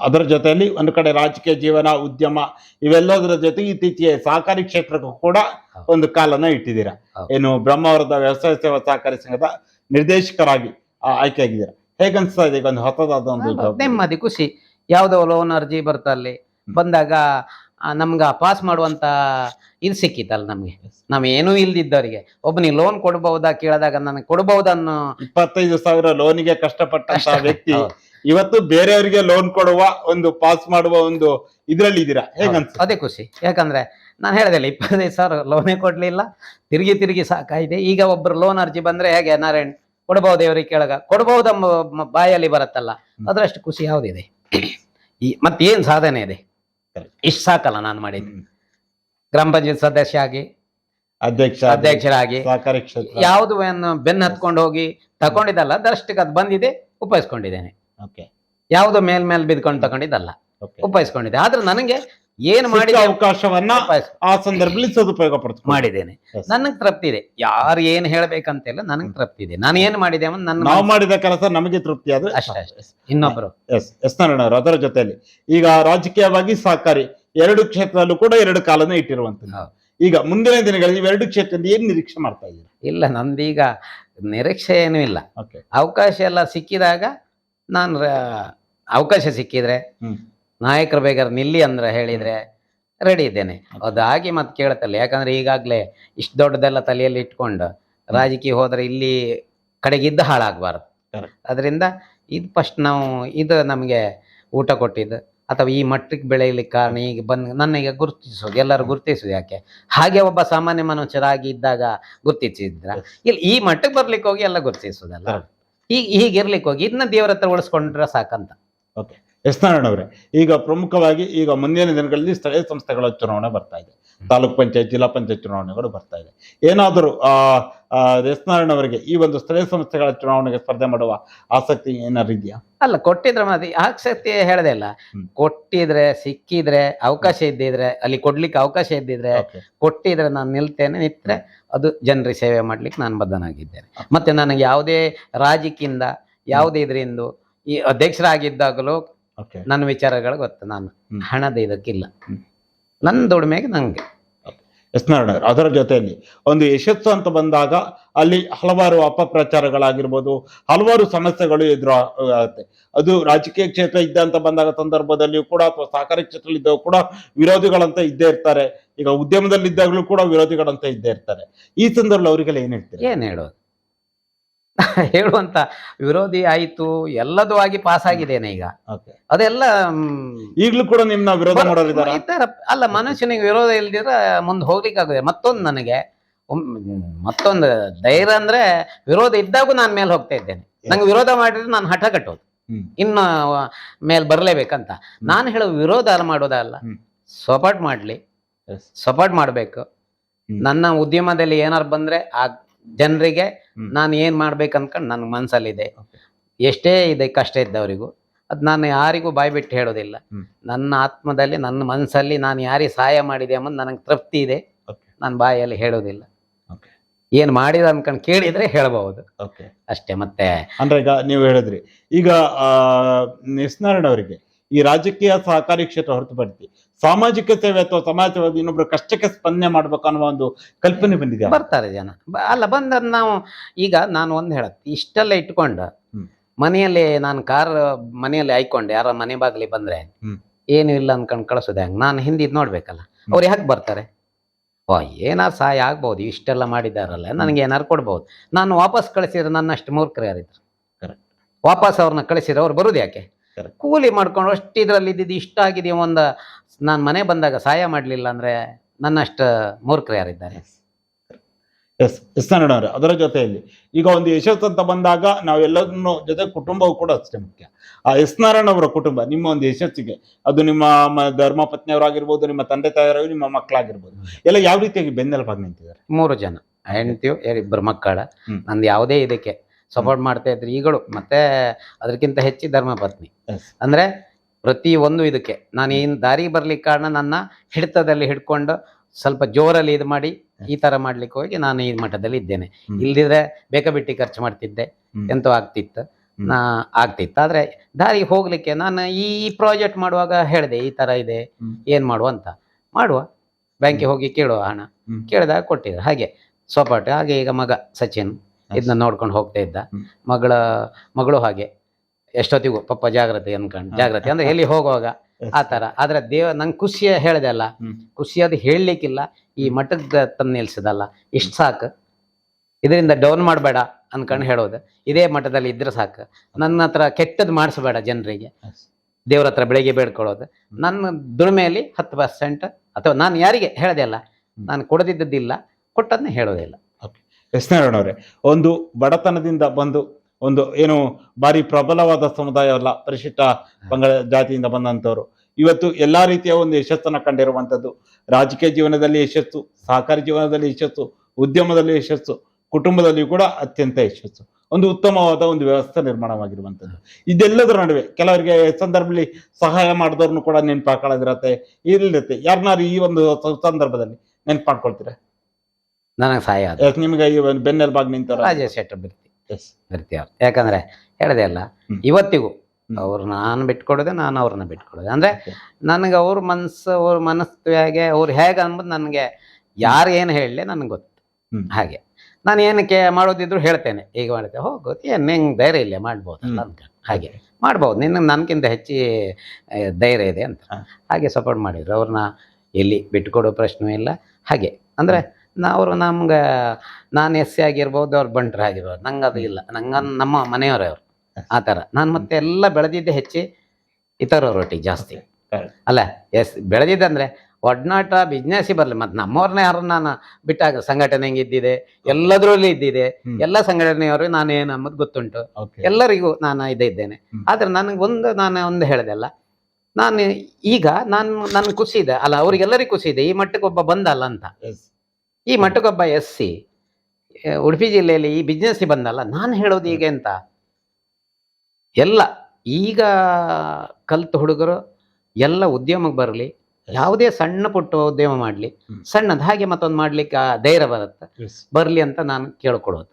S1: ಅದರ ಜೊತೆಯಲ್ಲಿ ಒಂದು ಕಡೆ ರಾಜಕೀಯ ಜೀವನ ಉದ್ಯಮ ಇವೆಲ್ಲದರ ಜೊತೆ ಇತ್ತೀಚೆಗೆ ಸಹಕಾರಿ ಕ್ಷೇತ್ರಕ್ಕೂ ಕೂಡ ಒಂದು ಕಾಲನ್ನ ಇಟ್ಟಿದ್ದೀರಾ. ಏನು ಬ್ರಹ್ಮಾವರದ ವ್ಯವಸಾಯ ಸೇವಾ ಸಹಕಾರಿ ಸಂಘದ ನಿರ್ದೇಶಕರಾಗಿ ಆ, ಹೇಗನ್ಸ್ತಾ ಇದೆ? ಈಗ ಒಂದು ಹೊಸದಾದ ಒಂದು ಜವಾಬ್ದಾರಿ?
S2: ನೆಮ್ಮದಿ ಖುಷಿ. ಯಾವುದೋ ಲೋನ್ ಅರ್ಜಿ ಬರ್ತಾ
S1: ಅಲ್ಲಿ.
S2: ಬಂದಾಗ ನಮ್ಗ ಪಾಸ್ ಮಾಡುವಂತ ಇದು ಸಿಕ್ಕಿತ್ತಲ್ಲ ನಮ್ಗೆ. ನಾವ್ ಏನೂ ಇಲ್ದಿದ್ದವರಿಗೆ. ಒಬ್ಬನಿಗೆ ಲೋನ್ ಕೊಡಬಹುದಾ ಕೇಳಿದಾಗ ನನಗೆ ಕೊಡಬಹುದನ್ನೋ
S1: ಇಪ್ಪತ್ತೈದು ಸಾವಿರ ಲೋನಿಗೆ ಕಷ್ಟಪಟ್ಟ
S2: ಕಷ್ಟ.
S1: ವ್ಯಕ್ತಿ
S2: ಹೌದು.
S1: ಇವತ್ತು ಬೇರೆಯವರಿಗೆ ಲೋನ್ ಕೊಡುವ ಒಂದು ಪಾಸ್ ಮಾಡುವ ಒಂದು ಇದ್ರಲ್ಲಿ ಇದ್ದೀರಾ ಹೇಗಂತ
S2: ಅದೇ ಖುಷಿ. ಯಾಕಂದ್ರೆ ನಾನು ಹೇಳಿದೆಲ್ಲ ಇಪ್ಪತ್ತೈದು ಸಾವಿರ ಲೋನೇ ಕೊಡ್ಲಿಲ್ಲ. ತಿರುಗಿ ತಿರುಗಿ ಸಾಕಾಗಿದೆ. ಈಗ ಒಬ್ರು ಲೋನ್ ಅರ್ಜಿ ಬಂದ್ರೆ ಹೇಗೆ ನಾರಾಯಣ್? ಕೊಡಬಹುದು ಇವರಿಗೆ ಕೇಳಗ. ಕೊಡಬಹುದ ಬಾಯಲ್ಲಿ ಬರುತ್ತಲ್ಲ. ಅದ್ರಷ್ಟು ಖುಷಿ ಯಾವುದಿದೆ? ಈ ಮತ್ತೇನ್ ಸಾಧನೆ ಇದೆ? ಇಷ್ಟ ಸಾಕಲ್ಲ ನಾನು ಮಾಡಿದ್ದು. ಗ್ರಾಮ ಪಂಚಾಯತ್ ಸದಸ್ಯ ಆಗಿ
S1: ಅಧ್ಯಕ್ಷ
S2: ಅಧ್ಯಕ್ಷರಾಗಿ ಯಾವ್ದು ಬೆನ್ನು ಹತ್ಕೊಂಡು ಹೋಗಿ ತಗೊಂಡಿದ್ದಲ್ಲ ಅದರಷ್ಟಕ್ಕೆ ಅದು ಬಂದಿದೆ ಉಪಯೋಗಿಸ್ಕೊಂಡಿದ್ದೇನೆ. ಯಾವುದು ಮೇಲ್ ಮೇಲೆ ಬಿದ್ಕೊಂಡು ತಗೊಂಡಿದ್ದಲ್ಲ
S1: ಓಕೆ
S2: ಉಪಯೋಗಿಸ್ಕೊಂಡಿದ್ದೆ. ಆದ್ರೆ ನನಗೆ ಏನು ಮಾಡಿದ
S1: ಅವಕಾಶವನ್ನ ಆ ಸಂದರ್ಭದಲ್ಲಿ ಸದುಪಯೋಗ ಪಡ್ತು
S2: ಮಾಡಿದ್ದೇನೆ.
S1: ನನಗ್
S2: ನನಗೆ ತೃಪ್ತಿ ಇದೆ. ಯಾರು ಏನ್ ಹೇಳ್ಬೇಕಂತಿಲ್ಲ ನನಗ್ ತೃಪ್ತಿ ಇದೆ. ನಾನು ಏನ್ ಮಾಡಿದೆ ನನ್ನ
S1: ನಾವು ಮಾಡಿದ ಕೆಲಸ ನಮಗೆ ತೃಪ್ತಿ ಆದ್ರೆ
S2: ಅಷ್ಟೇ ಅಷ್ಟೇ ಇನ್ನೊಬ್ರು.
S1: ಎಸ್ ಎಸ್ ನಾರಾಯಣ ಅವರು ಅದರ ಜೊತೆಯಲ್ಲಿ. ಈಗ ರಾಜಕೀಯವಾಗಿ ಸಹಕಾರಿ ಎರಡು ಕ್ಷೇತ್ರದಲ್ಲೂ ಕೂಡ ಎರಡು ಕಾಲನ ಇಟ್ಟಿರುವಂತದ್ದು
S2: ಹೌದು.
S1: ಈಗ ಮುಂದಿನ ದಿನಗಳಲ್ಲಿ ಎರಡು ಕ್ಷೇತ್ರದಲ್ಲಿ ಏನ್ ನಿರೀಕ್ಷೆ ಮಾಡ್ತಾ ಇದ್ದೀರಾ?
S2: ಇಲ್ಲ ನಂದೀಗ ನಿರೀಕ್ಷೆ ಏನೂ ಇಲ್ಲ. ಅವಕಾಶ ಎಲ್ಲ ಸಿಕ್ಕಿದಾಗ ನಾನು ಅವಕಾಶ ಸಿಕ್ಕಿದ್ರೆ. ನಾಯಕರು ಬೇಕಾದ್ರೆ ನಿಲ್ಲಿ ಅಂದ್ರೆ ಹೇಳಿದ್ರೆ ರೆಡಿ ಇದ್ದೇನೆ. ಅದಾಗಿ ಮತ್ತೆ ಕೇಳುತ್ತಲ್ಲ ಯಾಕಂದ್ರೆ ಈಗಾಗಲೇ ಇಷ್ಟು ದೊಡ್ಡದೆಲ್ಲ ತಲೆಯಲ್ಲಿ ಇಟ್ಕೊಂಡು ರಾಜಕೀಯ ಹೋದ್ರೆ ಇಲ್ಲಿ ಕಡೆಗಿದ್ದ ಹಾಳಾಗಬಾರ್ದು. ಅದರಿಂದ ಇದು ಫಸ್ಟ್ ನಾವು ಇದು ನಮಗೆ ಊಟ ಕೊಟ್ಟಿದ್ದು ಅಥವಾ ಈ ಮಟ್ಟಕ್ಕೆ ಬೆಳೆಯಲಿಕ್ಕೆ ಕಾರಣ ಈಗ ಬಂದು ನನ್ನ ಈಗ ಗುರುತಿಸೋದು ಎಲ್ಲರೂ ಗುರುತಿಸೋದು ಯಾಕೆ? ಹಾಗೆ ಒಬ್ಬ ಸಾಮಾನ್ಯ ಮನುಷ್ಯರಾಗಿ ಇದ್ದಾಗ ಗುರುತಿಸಿದ್ರ? ಇಲ್ಲಿ ಈ ಮಟ್ಟಕ್ಕೆ ಬರ್ಲಿಕ್ಕೆ ಹೋಗಿ ಎಲ್ಲ ಗುರುತಿಸೋದಲ್ಲ. ಈಗ ಹೀಗಿರ್ಲಿಕ್ಕೆ ಹೋಗಿ ಇದನ್ನ ದೇವರ ಹತ್ರ ಉಳಿಸ್ಕೊಂಡ್ರೆ ಸಾಕಂತ.
S1: ಎಸ್ ನಾರಾಯಣ ಅವರೇ. ಈಗ ಪ್ರಮುಖವಾಗಿ ಈಗ ಮುಂದಿನ ದಿನಗಳಲ್ಲಿ ಸ್ಥಳೀಯ ಸಂಸ್ಥೆಗಳ ಚುನಾವಣೆ ಬರ್ತಾ ಇದೆ. ತಾಲೂಕ್ ಪಂಚಾಯತ್ ಜಿಲ್ಲಾ ಪಂಚಾಯತ್ ಚುನಾವಣೆಗಳು ಬರ್ತಾ ಇದೆ. ಏನಾದರೂ ಎಸ್ ನಾರಾಯಣ ಅವರಿಗೆ ಈ ಒಂದು ಸ್ಥಳೀಯ ಸಂಸ್ಥೆಗಳ ಚುನಾವಣೆಗೆ ಸ್ಪರ್ಧೆ ಮಾಡುವ ಆಸಕ್ತಿ ಏನಾದ್ರು ಇದೆಯಾ?
S2: ಅಲ್ಲ ಕೊಟ್ಟಿದ್ರೆ ಮತ್ತೆ ಆಸಕ್ತಿ ಹೇಳದೆ ಇಲ್ಲ. ಕೊಟ್ಟಿದ್ರೆ ಸಿಕ್ಕಿದ್ರೆ ಅವಕಾಶ ಇದ್ದಿದ್ರೆ ಅಲ್ಲಿ ಕೊಡ್ಲಿಕ್ಕೆ ಅವಕಾಶ ಇದ್ದಿದ್ರೆ ಕೊಟ್ಟಿದ್ರೆ ನಾನು ನಿಲ್ತೇನೆ. ನಿಂತರೆ ಅದು ಜನರಿಗೆ ಸೇವೆ ಮಾಡ್ಲಿಕ್ಕೆ ನಾನು ಬದ್ಧನಾಗಿದ್ದೇನೆ. ಮತ್ತೆ ನನಗೆ ಯಾವುದೇ ರಾಜಕೀಯಿಂದ ಯಾವುದೇ ಇದರಿಂದ ಈ ಅಧ್ಯಕ್ಷರಾಗಿದ್ದಾಗಲೂ ನನ್ನ ವಿಚಾರಗಳು ಗೊತ್ತು? ನಾನು. ಹಣದ ಇದಕ್ಕಿಲ್ಲ ನನ್ನ ದುಡಿಮೆಗೆ ನನಗೆ
S1: ಎಸ್ ನಾರಾಯಣ ಅದರ ಜೊತೆಯಲ್ಲಿ ಒಂದು ಯಶಸ್ಸು ಅಂತ ಬಂದಾಗ ಅಲ್ಲಿ ಹಲವಾರು ಅಪಪ್ರಚಾರಗಳಾಗಿರ್ಬೋದು ಹಲವಾರು ಸಮಸ್ಯೆಗಳು ಎದುರು ಆಗುತ್ತೆ. ಅದು ರಾಜಕೀಯ ಕ್ಷೇತ್ರ ಇದ್ದ ಅಂತ ಬಂದಾಗ ಸಂದರ್ಭದಲ್ಲಿಯೂ ಕೂಡ ಅಥವಾ ಸಹಕಾರಿ ಕ್ಷೇತ್ರದಲ್ಲಿದ್ದಾಗ ಕೂಡ ವಿರೋಧಿಗಳಂತ ಇದ್ದೇ ಇರ್ತಾರೆ. ಈಗ ಉದ್ಯಮದಲ್ಲಿದ್ದಾಗಲೂ ಕೂಡ ವಿರೋಧಿಗಳಂತ ಇದ್ದೇ ಇರ್ತಾರೆ. ಈ ಸಂದರ್ಭದಲ್ಲಿ ಅವರಿಗೆಲ್ಲ ಏನ್ ಹೇಳ್ತಾರೆ?
S2: ಏನ್ ಹೇಳೋದು? <laughs> ಹೇಳುವಂತ ವಿರೋಧಿ ಆಯ್ತು ಎಲ್ಲದೂ ಆಗಿ ಪಾಸ್ ಆಗಿದ್ದೇನೆ ಈಗ. ಅದೆಲ್ಲ
S1: ಈಗಲೂ ಕೂಡ ನಿಮ್ಮ ವಿರೋಧ
S2: ಮಾಡೋರು
S1: ಮಾಡೋರಿದಾರ
S2: ಇದ್ದಾರ. ಅಲ್ಲ ಮನುಷ್ಯನಿಗೆ ವಿರೋಧ ಇಲ್ದಿದ್ರೆ ಮುಂದೆ ಹೋಗ್ಲಿಕ್ಕಾಗುತ್ತೆ ಮತ್ತೊಂದು ನನಗೆ ಮತ್ತೊಂದು ಧೈರ್ಯ ಅಂದ್ರೆ ವಿರೋಧ ಇದ್ದಾಗೂ ನಾನು ಮೇಲೆ ಹೋಗ್ತಾ ಇದ್ದೇನೆ. ನಂಗೆ ವಿರೋಧ ಮಾಡಿದ್ರೆ ನಾನು ಹಠ ಕಟ್ಟೋದು. ಇನ್ನು ಮೇಲೆ ಬರ್ಲೇಬೇಕಂತ. ನಾನು ಹೇಳೋ ವಿರೋಧ ಮಾಡೋದಲ್ಲ. ಸಪೋರ್ಟ್ ಮಾಡ್ಲಿ. ಸಪೋರ್ಟ್ ಮಾಡ್ಬೇಕು. ನನ್ನ ಉದ್ಯಮದಲ್ಲಿ ಏನಾರು ಬಂದ್ರೆ ಆ ಜನರಿಗೆ. ನಾನು ಏನ್ ಮಾಡ್ಬೇಕು ಅನ್ಕೊಂಡು ನನ್ನ ಮನ್ಸಲ್ಲಿದೆ.
S1: Okay.
S2: ಎಷ್ಟೇ ಇದೆ ಕಷ್ಟ ಇದ್ದವರಿಗೂ ಅದು ನಾನು ಯಾರಿಗೂ ಬಾಯಿ ಬಿಟ್ಟು ಹೇಳೋದಿಲ್ಲ ನನ್ನ ಆತ್ಮದಲ್ಲಿ ನನ್ನ ಮನಸ್ಸಲ್ಲಿ ನಾನು ಯಾರಿಗೆ ಸಹಾಯ ಮಾಡಿದೆ ಅನ್ನೋದು ನನಗೆ ತೃಪ್ತಿ ಇದೆ. ನಾನು ಬಾಯಲ್ಲಿ ಹೇಳೋದಿಲ್ಲ. ಏನು ಮಾಡಿದ ಅನ್ಕೊಂಡು ಕೇಳಿದ್ರೆ ಹೇಳಬಹುದು. ಅಷ್ಟೇ ಮತ್ತೆ.
S1: ಅಂದ್ರೆ ಈಗ ನೀವು ಹೇಳಿದ್ರಿ. ಈಗ ಆ ಅವರಿಗೆ ಈ ರಾಜಕೀಯ ಸಹಕಾರಿ ಕ್ಷೇತ್ರ ಹೊರತುಪಡಿಸಿ ಸಾಮಾಜಿಕ ಸೇವೆ ಅಥವಾ ಸಮಾಜ ಸೇವೆ ಇನ್ನೊಬ್ರು ಕಷ್ಟಕ್ಕೆ ಸ್ಪಂದನೆ ಮಾಡ್ಬೇಕು ಅನ್ನೋ ಒಂದು ಕಲ್ಪನೆ ಬಂದಿದೆ
S2: ಬರ್ತಾರೆ ಜನ. ಅಲ್ಲ ಬಂದ ನಾವು ಈಗ ನಾನು ಒಂದು ಹೇಳತ್ ಇಷ್ಟೆಲ್ಲ ಇಟ್ಕೊಂಡು. ಮನೆಯಲ್ಲಿ ನಾನು ಕಾರ್ ಮನೆಯಲ್ಲಿ ಆಯ್ಕೊಂಡೆ. ಯಾರ ಮನೆ ಬಾಗ್ಲಿ ಬಂದ್ರೆ ಏನು ಇಲ್ಲ ಅನ್ಕೊಂಡು ಕಳ್ಸೋದು ಹೆಂಗ್. ನಾನು ಹಿಂದಿದ್ ನೋಡ್ಬೇಕಲ್ಲ. ಅವ್ರು ಯಾಕೆ ಬರ್ತಾರೆ? ಓ ಏನಾರು ಸಹಾಯ ಆಗ್ಬೋದು. ಇಷ್ಟೆಲ್ಲ ಮಾಡಿದಾರಲ್ಲ. ನನಗೆ ಏನಾರು ಕೊಡ್ಬೋದು. ನಾನು ವಾಪಸ್ ಕಳಿಸಿದ್ರೆ ನನ್ನಷ್ಟು ಮೂರ್ಖರು ಯಾರಿದ್ರು?
S1: ಕರೆಕ್ಟ್
S2: ವಾಪಸ್ ಅವ್ರನ್ನ ಕಳಿಸಿದ್ರೆ ಅವ್ರು ಬರೋದು ಯಾಕೆ. ಕೂಲಿ ಮಾಡ್ಕೊಂಡು ಅಷ್ಟು ಇದ್ರಲ್ಲಿ ಇದ್ದಿದ್ದು ಇಷ್ಟ ಆಗಿದೆ ಒಂದು ನಾನು ಮನೆ ಬಂದಾಗ ಸಹಾಯ ಮಾಡಲಿಲ್ಲ ಅಂದ್ರೆ ನನ್ನಷ್ಟು ಮೂರ್ಖರು ಯಾರಿದ್ದಾರೆ?
S1: ಎಸ್ ಎಸ್ ನಾರಾಯಣ ಅವರೇ ಅದರ ಜೊತೆಯಲ್ಲಿ ಈಗ ಒಂದು ಯಶಸ್ಸು ಅಂತ ಬಂದಾಗ ನಾವೆಲ್ಲರನ್ನು ಜೊತೆ ಕುಟುಂಬವು ಕೂಡ ಅಷ್ಟೇ ಮುಖ್ಯ. ಆ ಎಸ್ ನಾರಾಯಣ ಅವರ ಕುಟುಂಬ ನಿಮ್ಮ ಒಂದು ಯಶಸ್ಸಿಗೆ ಅದು ನಿಮ್ಮ ಧರ್ಮ ಪತ್ನಿಯವರಾಗಿರ್ಬೋದು ನಿಮ್ಮ ತಂದೆ ತಾಯಿಯವರು ನಿಮ್ಮ ಮಕ್ಕಳಾಗಿರ್ಬೋದು ಎಲ್ಲ ಯಾವ ರೀತಿಯಾಗಿ ಬೆನ್ನೆಲುಬಾಗಿ ನಿಂತಿದ್ದಾರೆ?
S2: ಮೂರು ಜನ ಹೆಂಡ್ತಿಯು ಇಬ್ಬರು ಮಕ್ಕಳ. ನಂದು ಯಾವುದೇ ಇದಕ್ಕೆ ಸಪೋರ್ಟ್ ಮಾಡ್ತಾ ಇದ್ರು ಈಗಳು ಮತ್ತೆ ಅದಕ್ಕಿಂತ ಹೆಚ್ಚಿ ಧರ್ಮ ಪತ್ನಿ ಅಂದ್ರೆ ಪ್ರತಿ ಒಂದು ಇದಕ್ಕೆ ನಾನು ಈ ದಾರಿ ಬರ್ಲಿಕ್ಕೆ ಕಾರಣ ನನ್ನ ಹಿಡಿತದಲ್ಲಿ ಹಿಡ್ಕೊಂಡು ಸ್ವಲ್ಪ ಜೋರಲ್ಲಿ ಇದು ಮಾಡಿ ಈ ತರ ಮಾಡ್ಲಿಕ್ಕೆ ಹೋಗಿ ನಾನು ಈ ಮಟ್ಟದಲ್ಲಿ ಇದ್ದೇನೆ. ಇಲ್ದಿದ್ರೆ ಬೇಕ ಬಿಟ್ಟಿ ಖರ್ಚು ಮಾಡ್ತಿದ್ದೆ. ಎಂತ ಆಗ್ತಿತ್ತು. ನಾ ಆಗ್ತಿತ್ತು. ಆದ್ರೆ ದಾರಿಗೆ ಹೋಗ್ಲಿಕ್ಕೆ ನಾನು ಈ ಪ್ರಾಜೆಕ್ಟ್ ಮಾಡುವಾಗ ಹೇಳಿದೆ ಈ ತರ ಇದೆ. ಏನ್ ಮಾಡುವ ಅಂತ. ಮಾಡುವ. ಬ್ಯಾಂಕಿಗೆ ಹೋಗಿ ಕೇಳುವ ಹಣ. ಕೇಳಿದಾಗ ಕೊಟ್ಟಿದ್ರು. ಹಾಗೆ ಸೊಪಾಟ ಹಾಗೆ ಈಗ ಮಗ ಸಚಿನ್. ಇದನ್ನ ನೋಡ್ಕೊಂಡು ಹೋಗ್ತಾ ಇದ್ದ. ಮಗಳ ಮಗಳು ಹಾಗೆ. ಎಷ್ಟೊತ್ತಿಗೂ ಪಪ್ಪ ಜಾಗ್ರತೆ ಅನ್ಕೊಂಡು ಜಾಗ್ರತೆ. ಅಂದ್ರೆ ಎಲ್ಲಿ ಹೋಗುವಾಗ?
S1: ಆತರ
S2: ಆ ತರ ಆದ್ರೆ ದೇವ ನಂಗೆ ಖುಷಿ ಹೇಳಿದೆ ಅಲ್ಲ. ಖುಷಿ ಅದು ಹೇಳಲಿಕ್ಕಿಲ್ಲ. ಈ ಮಠದ ತಂದು ನಿಲ್ಸದಲ್ಲ. ಇಷ್ಟು ಸಾಕು. ಇದರಿಂದ ಡೌನ್ ಮಾಡಬೇಡ ಅನ್ಕೊಂಡು ಹೇಳೋದು. ಇದೇ ಮಠದಲ್ಲಿ ಇದ್ರೆ ಸಾಕು. ನನ್ನ ಹತ್ರ ಕೆಟ್ಟದ್ದು ಮಾಡಿಸ್ಬೇಡ ಜನರಿಗೆ. ದೇವ್ರ ಹತ್ರ ಬೆಳಿಗ್ಗೆ ಬೇಡ್ಕೊಳ್ಳೋದು. ನನ್ನ ದುಡಿಮೆಯಲ್ಲಿ ಹತ್ತು ಪರ್ಸೆಂಟ್ ಅಥವಾ ನಾನು ಯಾರಿಗೆ ಹೇಳದೆ ಅಲ್ಲ. ನಾನು ಕೊಡದಿದ್ದದಿಲ್ಲ ಕೊಟ್ಟದನ್ನ ಹೇಳೋದಿಲ್ಲ
S1: ಎಸ್ ನಾರಾಯಣ ಅವರೇ. ಒಂದು ಬಡತನದಿಂದ ಬಂದು ಒಂದು ಏನು ಭಾರಿ ಪ್ರಬಲವಾದ ಸಮುದಾಯ ಅಲ್ಲ, ಪರಿಶಿಷ್ಟ ಬಂಗಾಳ ಜಾತಿಯಿಂದ ಬಂದಂಥವ್ರು. ಇವತ್ತು ಎಲ್ಲಾ ರೀತಿಯ ಒಂದು ಯಶಸ್ಸನ್ನು ಕಂಡಿರುವಂಥದ್ದು. ರಾಜಕೀಯ ಜೀವನದಲ್ಲಿ ಯಶಸ್ಸು, ಸಹಕಾರಿ ಜೀವನದಲ್ಲಿ ಯಶಸ್ಸು, ಉದ್ಯಮದಲ್ಲಿ ಯಶಸ್ಸು ಕುಟುಂಬದಲ್ಲಿ ಕೂಡ ಅತ್ಯಂತ ಯಶಸ್ಸು. ಒಂದು ಉತ್ತಮವಾದ ಒಂದು ವ್ಯವಸ್ಥೆ ನಿರ್ಮಾಣವಾಗಿರುವಂಥದ್ದು. ಇದೆಲ್ಲದರ ನಡುವೆ ಕೆಲವರಿಗೆ ಸಂದರ್ಭದಲ್ಲಿ ಸಹಾಯ ಮಾಡಿದವ್ರನ್ನು ಕೂಡ ನೆನ್ಪು ಹಾಕೊಳ್ಳೋದಿರತ್ತೆ ಇರುತ್ತೆ ಯಾರನ್ನಾರು ಈ ಒಂದು ಸಂದರ್ಭದಲ್ಲಿ ನೆನ್ಪು ಮಾಡ್ಕೊಳ್ತೀರಾ?
S2: ನನಗೆ ಸಹಾಯ ಆದ.
S1: ಯಾಕೆ ನಿಮ್ಗೆ ಈ ಒಂದು ಬೆನ್ನೆಲುಬಾಗಿ ನಿಂತಾರ?
S2: ರಾಜೇಶ್ ಶೆಟ್ಟರ್ ಬಿರ್ತಿ.
S1: ಎಸ್
S2: ಬಿರ್ತಿ ಅವ್ರು. ಯಾಕಂದ್ರೆ ಹೇಳದೆ ಅಲ್ಲ. ಇವತ್ತಿಗೂ. ಅವ್ರು ನಾನು ಬಿಟ್ಕೊಡೋದೆ ನಾನು ಅವ್ರನ್ನ ಬಿಟ್ಕೊಡೋದೆ. ಅಂದ್ರೆ ನನಗೆ ಅವ್ರ ಮನಸ್ಸು ಅವ್ರ ಮನಸ್ಸು ಹೇಗೆ ಅವ್ರು ಹೇಗೆ ಅನ್ಬೋದು ನನಗೆ ಯಾರು ಏನು ಹೇಳಲಿ ನನಗೆ ಗೊತ್ತು.
S1: ಹ್ಮ್.
S2: ಹಾಗೆ. ನಾನು ಏನಕ್ಕೆ ಮಾಡೋದಿದ್ರು ಹೇಳ್ತೇನೆ. ಈಗ ಮಾಡುತ್ತೆ ಹೋಗು ಏನು ನಿಂಗೆ ಧೈರ್ಯ ಇಲ್ಲ
S1: ಮಾಡ್ಬೋದು.
S2: ಅಂತ ಹಾಗೆ. ಮಾಡ್ಬೋದು. ನಿನ್ನ ನನಗಿಂತ ಹೆಚ್ಚಿ ಆ, ಧೈರ್ಯ ಇದೆ ಅಂತ. ಹಾಗೆ ಸಪೋರ್ಟ್ ಮಾಡಿದ್ರು. ಅವ್ರನ್ನ ಎಲ್ಲಿ ಬಿಟ್ಕೊಡೋ ಪ್ರಶ್ನೆ ಇಲ್ಲ. ಹಾಗೆ. ಅಂದ್ರೆ ನಾ ಅವರು ನಮ್ಗೆ ನಾನು ಎಸ್ ಸಿ ಆಗಿರ್ಬೋದು ಅವ್ರು ಬಂಟ್ರು ಆಗಿರ್ಬೋದು. ನಂಗೆ ಅದು ಇಲ್ಲ. ನಂಗೆ ನಮ್ಮ ಮನೆಯವರೇ ಅವರು. ಆ ಥರ. ನಾನು ಮತ್ತೆ ಎಲ್ಲ ಬೆಳೆದಿದ್ದೆ ಹೆಚ್ಚಿ ಇತರರೊಟ್ಟಿಗೆ ಜಾಸ್ತಿ. ಅಲ್ಲ ಎಸ್ ಬೆಳೆದಿದ್ದಂದ್ರೆ ಒಡನಾಟ ಬಿಸ್ನೆಸ್ ಬರಲಿ ಮತ್ತು ನಮ್ಮವ್ರನ್ನೇ ಯಾರು ನಾನು ಬಿಟ್ಟಾಗ ಸಂಘಟನೆ ಇದ್ದಿದೆ ಎಲ್ಲದರಲ್ಲೂ ಇದ್ದಿದೆ. ಎಲ್ಲ ಸಂಘಟನೆಯವರು ನಾನು ಏನು ಅನ್ನೋದು ಗೊತ್ತುಂಟು. ಎಲ್ಲರಿಗೂ ನಾನು ಇದೇ ಇದ್ದೇನೆ. ಆದರೆ ನನಗೊಂದು ನನಗೆ ಒಂದು ನಾನು ಒಂದು ಹೇಳ್ದಲ್ಲ ನಾನು ಈಗ ನಾನು ನನ್ನ ಖುಷಿ ಇದೆ. ಅಲ್ಲ ಅವ್ರಿಗೆಲ್ಲರಿಗೂ ಖುಷಿ ಇದೆ. ಈ ಮಟ್ಟಕ್ಕೆ ಒಬ್ಬ ಬಂದಲ್ಲ ಅಂತ. ಈ ಮಟ್ಟುಗೊಬ್ಬ ಎಸ್ ಸಿ ಉಡುಪಿ ಜಿಲ್ಲೆಯಲ್ಲಿ ಈ ಬಿಸ್ನೆಸ್ ಬಂದಲ್ಲ ನಾನು ಹೇಳೋದು ಈಗ ಎಂತ ಎಲ್ಲ ಈಗ ಕಲ್ತು ಹುಡುಗರು ಎಲ್ಲ ಉದ್ಯಮಕ್ಕೆ ಬರಲಿ ಯಾವುದೇ ಸಣ್ಣ ಪುಟ್ಟ ಉದ್ಯಮ ಮಾಡಲಿ ಸಣ್ಣದ ಹಾಗೆ ಮತ್ತೊಂದು ಮಾಡ್ಲಿಕ್ಕೆ ಆ ಧೈರ್ಯ ಬರುತ್ತೆ. ಬರಲಿ ಅಂತ ನಾನು ಕೇಳ್ಕೊಡೋದು.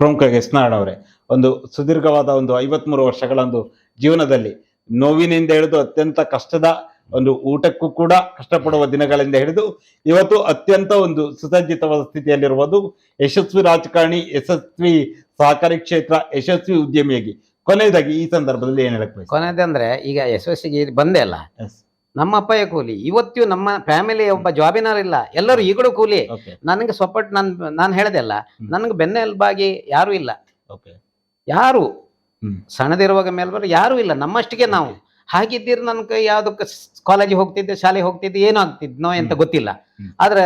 S1: ಪ್ರಮುಖ ಎಸ್ನಾಡ್ ಅವರೇ ಒಂದು ಸುದೀರ್ಘವಾದ ಒಂದು ಐವತ್ಮೂರು ವರ್ಷಗಳ ಒಂದು ಜೀವನದಲ್ಲಿ ನೋವಿನಿಂದ ಹಿಡಿದು ಅತ್ಯಂತ ಕಷ್ಟದ ಒಂದು ಊಟಕ್ಕೂ ಕೂಡ ಕಷ್ಟಪಡುವ ದಿನಗಳಿಂದ ಹಿಡಿದು ಇವತ್ತು ಅತ್ಯಂತ ಒಂದು ಸುಸಜ್ಜಿತವಾದ ಸ್ಥಿತಿಯಲ್ಲಿರುವುದು ಯಶಸ್ವಿ ರಾಜಕಾರಣಿ ಯಶಸ್ವಿ ಸಹಕಾರಿ ಕ್ಷೇತ್ರ ಯಶಸ್ವಿ ಉದ್ಯಮಿಯಾಗಿ. ಕೊನೆಯದಾಗಿ ಈ ಸಂದರ್ಭದಲ್ಲಿ ಏನ್ ಹೇಳಕ್
S2: ಕೊನೆಯದಂದ್ರೆ ಈಗ ಯಶಸ್ವಿಗೆ ಬಂದೆ ಅಲ್ಲ. ನಮ್ಮ ಅಪ್ಪಯ್ಯ ಕೂಲಿ ಇವತ್ತು ನಮ್ಮ ಫ್ಯಾಮಿಲಿ ಒಬ್ಬ ಜಾಬಿನವರಿಲ್ಲ ಎಲ್ಲರೂ ಈಗಲೂ ಕೂಲಿ. ನನಗೆ ಸಪೋರ್ಟ್ ನಾನು ನಾನು ಹೇಳದೆ ಅಲ್ಲ.
S1: ಹ್ಮ್.
S2: ನನಗೆ ಬೆನ್ನೆಲುಬಾಗಿ ಯಾರು ಇಲ್ಲ. ಯಾರು?
S1: ಹ್ಮ್.
S2: ಸಣ್ಣದಿರುವಾಗ ಮೇಲ್ಬರು ಯಾರು ಇಲ್ಲ. ನಮ್ಮಷ್ಟಿಗೆ ನಾವು. ಹಾಗಿದ್ದೀರಿ ನನ್ ಕೈ ಯಾವ್ದಕ್ಕೆ ಕಾಲೇಜಿಗೆ ಹೋಗ್ತಿದ್ದೆ ಶಾಲೆಗೆ ಹೋಗ್ತಿದ್ದೆ ಏನೋ ಆಗ್ತಿದ್ನೋ ಅಂತ ಗೊತ್ತಿಲ್ಲ. ಆದ್ರೆ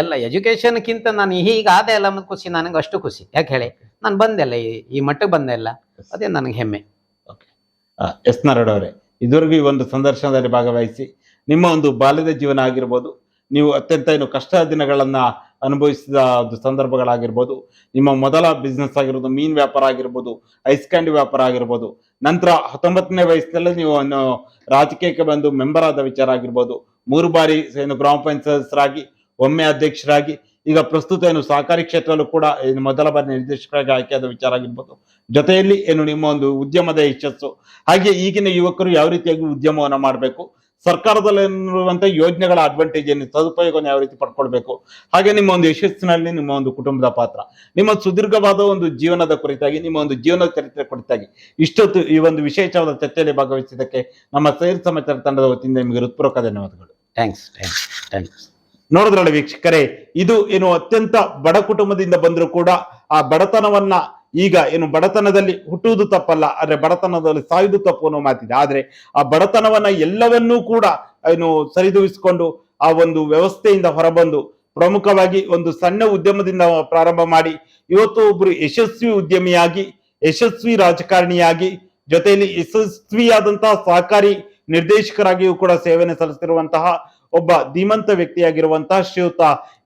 S2: ಎಲ್ಲ ಎಜುಕೇಶನ್ಕ್ಕಿಂತ ನಾನು ಈಗ ಆದೆ ಎಲ್ಲ ಖುಷಿ ನನಗೆ ಅಷ್ಟು ಖುಷಿ. ಯಾಕೆ ಹೇಳಿ? ನಾನು ಬಂದೆಲ್ಲ ಈ ಈ ಮಟ್ಟಕ್ಕೆ ಬಂದೆಲ್ಲ ಅದೇ ನನಗೆ ಹೆಮ್ಮೆ.
S1: ಓಕೆ ಎಸ್ ನಾರಾಯಣ ಅವರೇ ಇದುವರೆಗೂ ಈ ಒಂದು ಸಂದರ್ಶನದಲ್ಲಿ ಭಾಗವಹಿಸಿ ನಿಮ್ಮ ಒಂದು ಬಾಲ್ಯದ ಜೀವನ ಆಗಿರ್ಬೋದು ನೀವು ಅತ್ಯಂತ ಏನು ಕಷ್ಟ ದಿನಗಳನ್ನ ಅನುಭವಿಸಿದ ಸಂದರ್ಭಗಳಾಗಿರ್ಬೋದು. ನಿಮ್ಮ ಮೊದಲ ಬಿಸ್ನೆಸ್ ಆಗಿರ್ಬೋದು ಮೀನ್ ವ್ಯಾಪಾರ ಆಗಿರ್ಬೋದು ಐಸ್ ಕ್ಯಾಂಡಿ ವ್ಯಾಪಾರ ಆಗಿರ್ಬೋದು. ನಂತರ ಹತ್ತೊಂಬತ್ತನೇ ವಯಸ್ಸಿನಲ್ಲಿ ನೀವು ರಾಜಕೀಯಕ್ಕೆ ಬಂದು ಮೆಂಬರ್ ಆದ ವಿಚಾರ ಆಗಿರ್ಬೋದು. ಮೂರು ಬಾರಿ ಏನು ಗ್ರಾಮ ಪಂಚಾಯತ್ ಸದಸ್ಯರಾಗಿ ಒಮ್ಮೆ ಅಧ್ಯಕ್ಷರಾಗಿ, ಈಗ ಪ್ರಸ್ತುತ ಏನು ಸಹಕಾರಿ ಕ್ಷೇತ್ರದಲ್ಲೂ ಕೂಡ ಏನು ಮೊದಲ ಬಾರಿ ನಿರ್ದೇಶಕರಾಗಿ ಆಯ್ಕೆಯಾದ ವಿಚಾರ ಆಗಿರ್ಬೋದು. ಜೊತೆಯಲ್ಲಿ ಏನು ನಿಮ್ಮ ಒಂದು ಉದ್ಯಮದ ಯಶಸ್ಸು. ಹಾಗೆ ಈಗಿನ ಯುವಕರು ಯಾವ ರೀತಿಯಾಗಿ ಉದ್ಯಮವನ್ನು ಮಾಡಬೇಕು? ಸರ್ಕಾರದಲ್ಲಿರುವಂತಹ ಯೋಜನೆಗಳ ಅಡ್ವಾಂಟೇಜ್ ಏನು? ಸದುಪಯೋಗವನ್ನು ಯಾವ ರೀತಿ ಪಡ್ಕೊಳ್ಬೇಕು? ಹಾಗೆ ನಿಮ್ಮ ಒಂದು ಯಶಸ್ಸಿನಲ್ಲಿ ನಿಮ್ಮ ಒಂದು ಕುಟುಂಬದ ಪಾತ್ರ. ನಿಮ್ಮ ಸುದೀರ್ಘವಾದ ಒಂದು ಜೀವನದ ಕುರಿತಾಗಿ ನಿಮ್ಮ ಒಂದು ಜೀವನದ ಚರಿತ್ರೆ ಕುರಿತಾಗಿ ಇಷ್ಟೊತ್ತು ಈ ಒಂದು ವಿಶೇಷವಾದ ಚರ್ಚೆಯಲ್ಲಿ ಭಾಗವಹಿಸಿದ್ದಕ್ಕೆ ನಮ್ಮ ಸೈರ್ ಸಮಾಚಾರ ತಂಡದ ವತಿಯಿಂದ ನಿಮಗೆ ಹೃತ್ಪೂರ್ವಕ ಧನ್ಯವಾದಗಳು.
S2: ಥ್ಯಾಂಕ್ಸ್ ಥ್ಯಾಂಕ್ಸ್ ಥ್ಯಾಂಕ್ಸ್
S1: ನೋಡಿದ್ರಲ್ಲ ವೀಕ್ಷಕರೇ ಇದು ಏನು ಅತ್ಯಂತ ಬಡ ಕುಟುಂಬದಿಂದ ಬಂದರೂ ಕೂಡ ಆ ಬಡತನವನ್ನ ಈಗ ಏನು ಬಡತನದಲ್ಲಿ ಹುಟ್ಟುವುದು ತಪ್ಪಲ್ಲ, ಆದ್ರೆ ಬಡತನದಲ್ಲಿ ಸಾಯುವುದು ತಪ್ಪು ಅನ್ನೋ ಮಾತಿದೆ. ಆದ್ರೆ ಆ ಬಡತನವನ್ನ ಎಲ್ಲವನ್ನೂ ಕೂಡ ಏನು ಸರಿದೂಗಿಸಿಕೊಂಡು ಆ ಒಂದು ವ್ಯವಸ್ಥೆಯಿಂದ ಹೊರಬಂದು ಪ್ರಮುಖವಾಗಿ ಒಂದು ಸಣ್ಣ ಉದ್ಯಮದಿಂದ ಪ್ರಾರಂಭ ಮಾಡಿ, ಇವತ್ತು ಒಬ್ರು ಯಶಸ್ವಿ ಉದ್ಯಮಿಯಾಗಿ, ಯಶಸ್ವಿ ರಾಜಕಾರಣಿಯಾಗಿ, ಜೊತೆಯಲ್ಲಿ ಯಶಸ್ವಿಯಾದಂತಹ ಸಹಕಾರಿ ನಿರ್ದೇಶಕರಾಗಿಯೂ ಕೂಡ ಸೇವನೆ ಸಲ್ಲಿಸಿರುವಂತಹ ಒಬ್ಬ ಧೀಮಂತ ವ್ಯಕ್ತಿಯಾಗಿರುವಂತಹ ಶ್ರೀಯುತ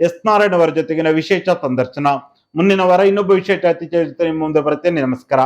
S1: ಎಸ್ ನಾರಾಯಣ್ ಅವರ ಜೊತೆಗಿನ ವಿಶೇಷ ಸಂದರ್ಶನ. ಮುಂದಿನ ವಾರ ಇನ್ನೊಬ್ಬ ನಿಮ್ಮ ಮುಂದೆ ಬರುತ್ತೇನೆ. ನಮಸ್ಕಾರ.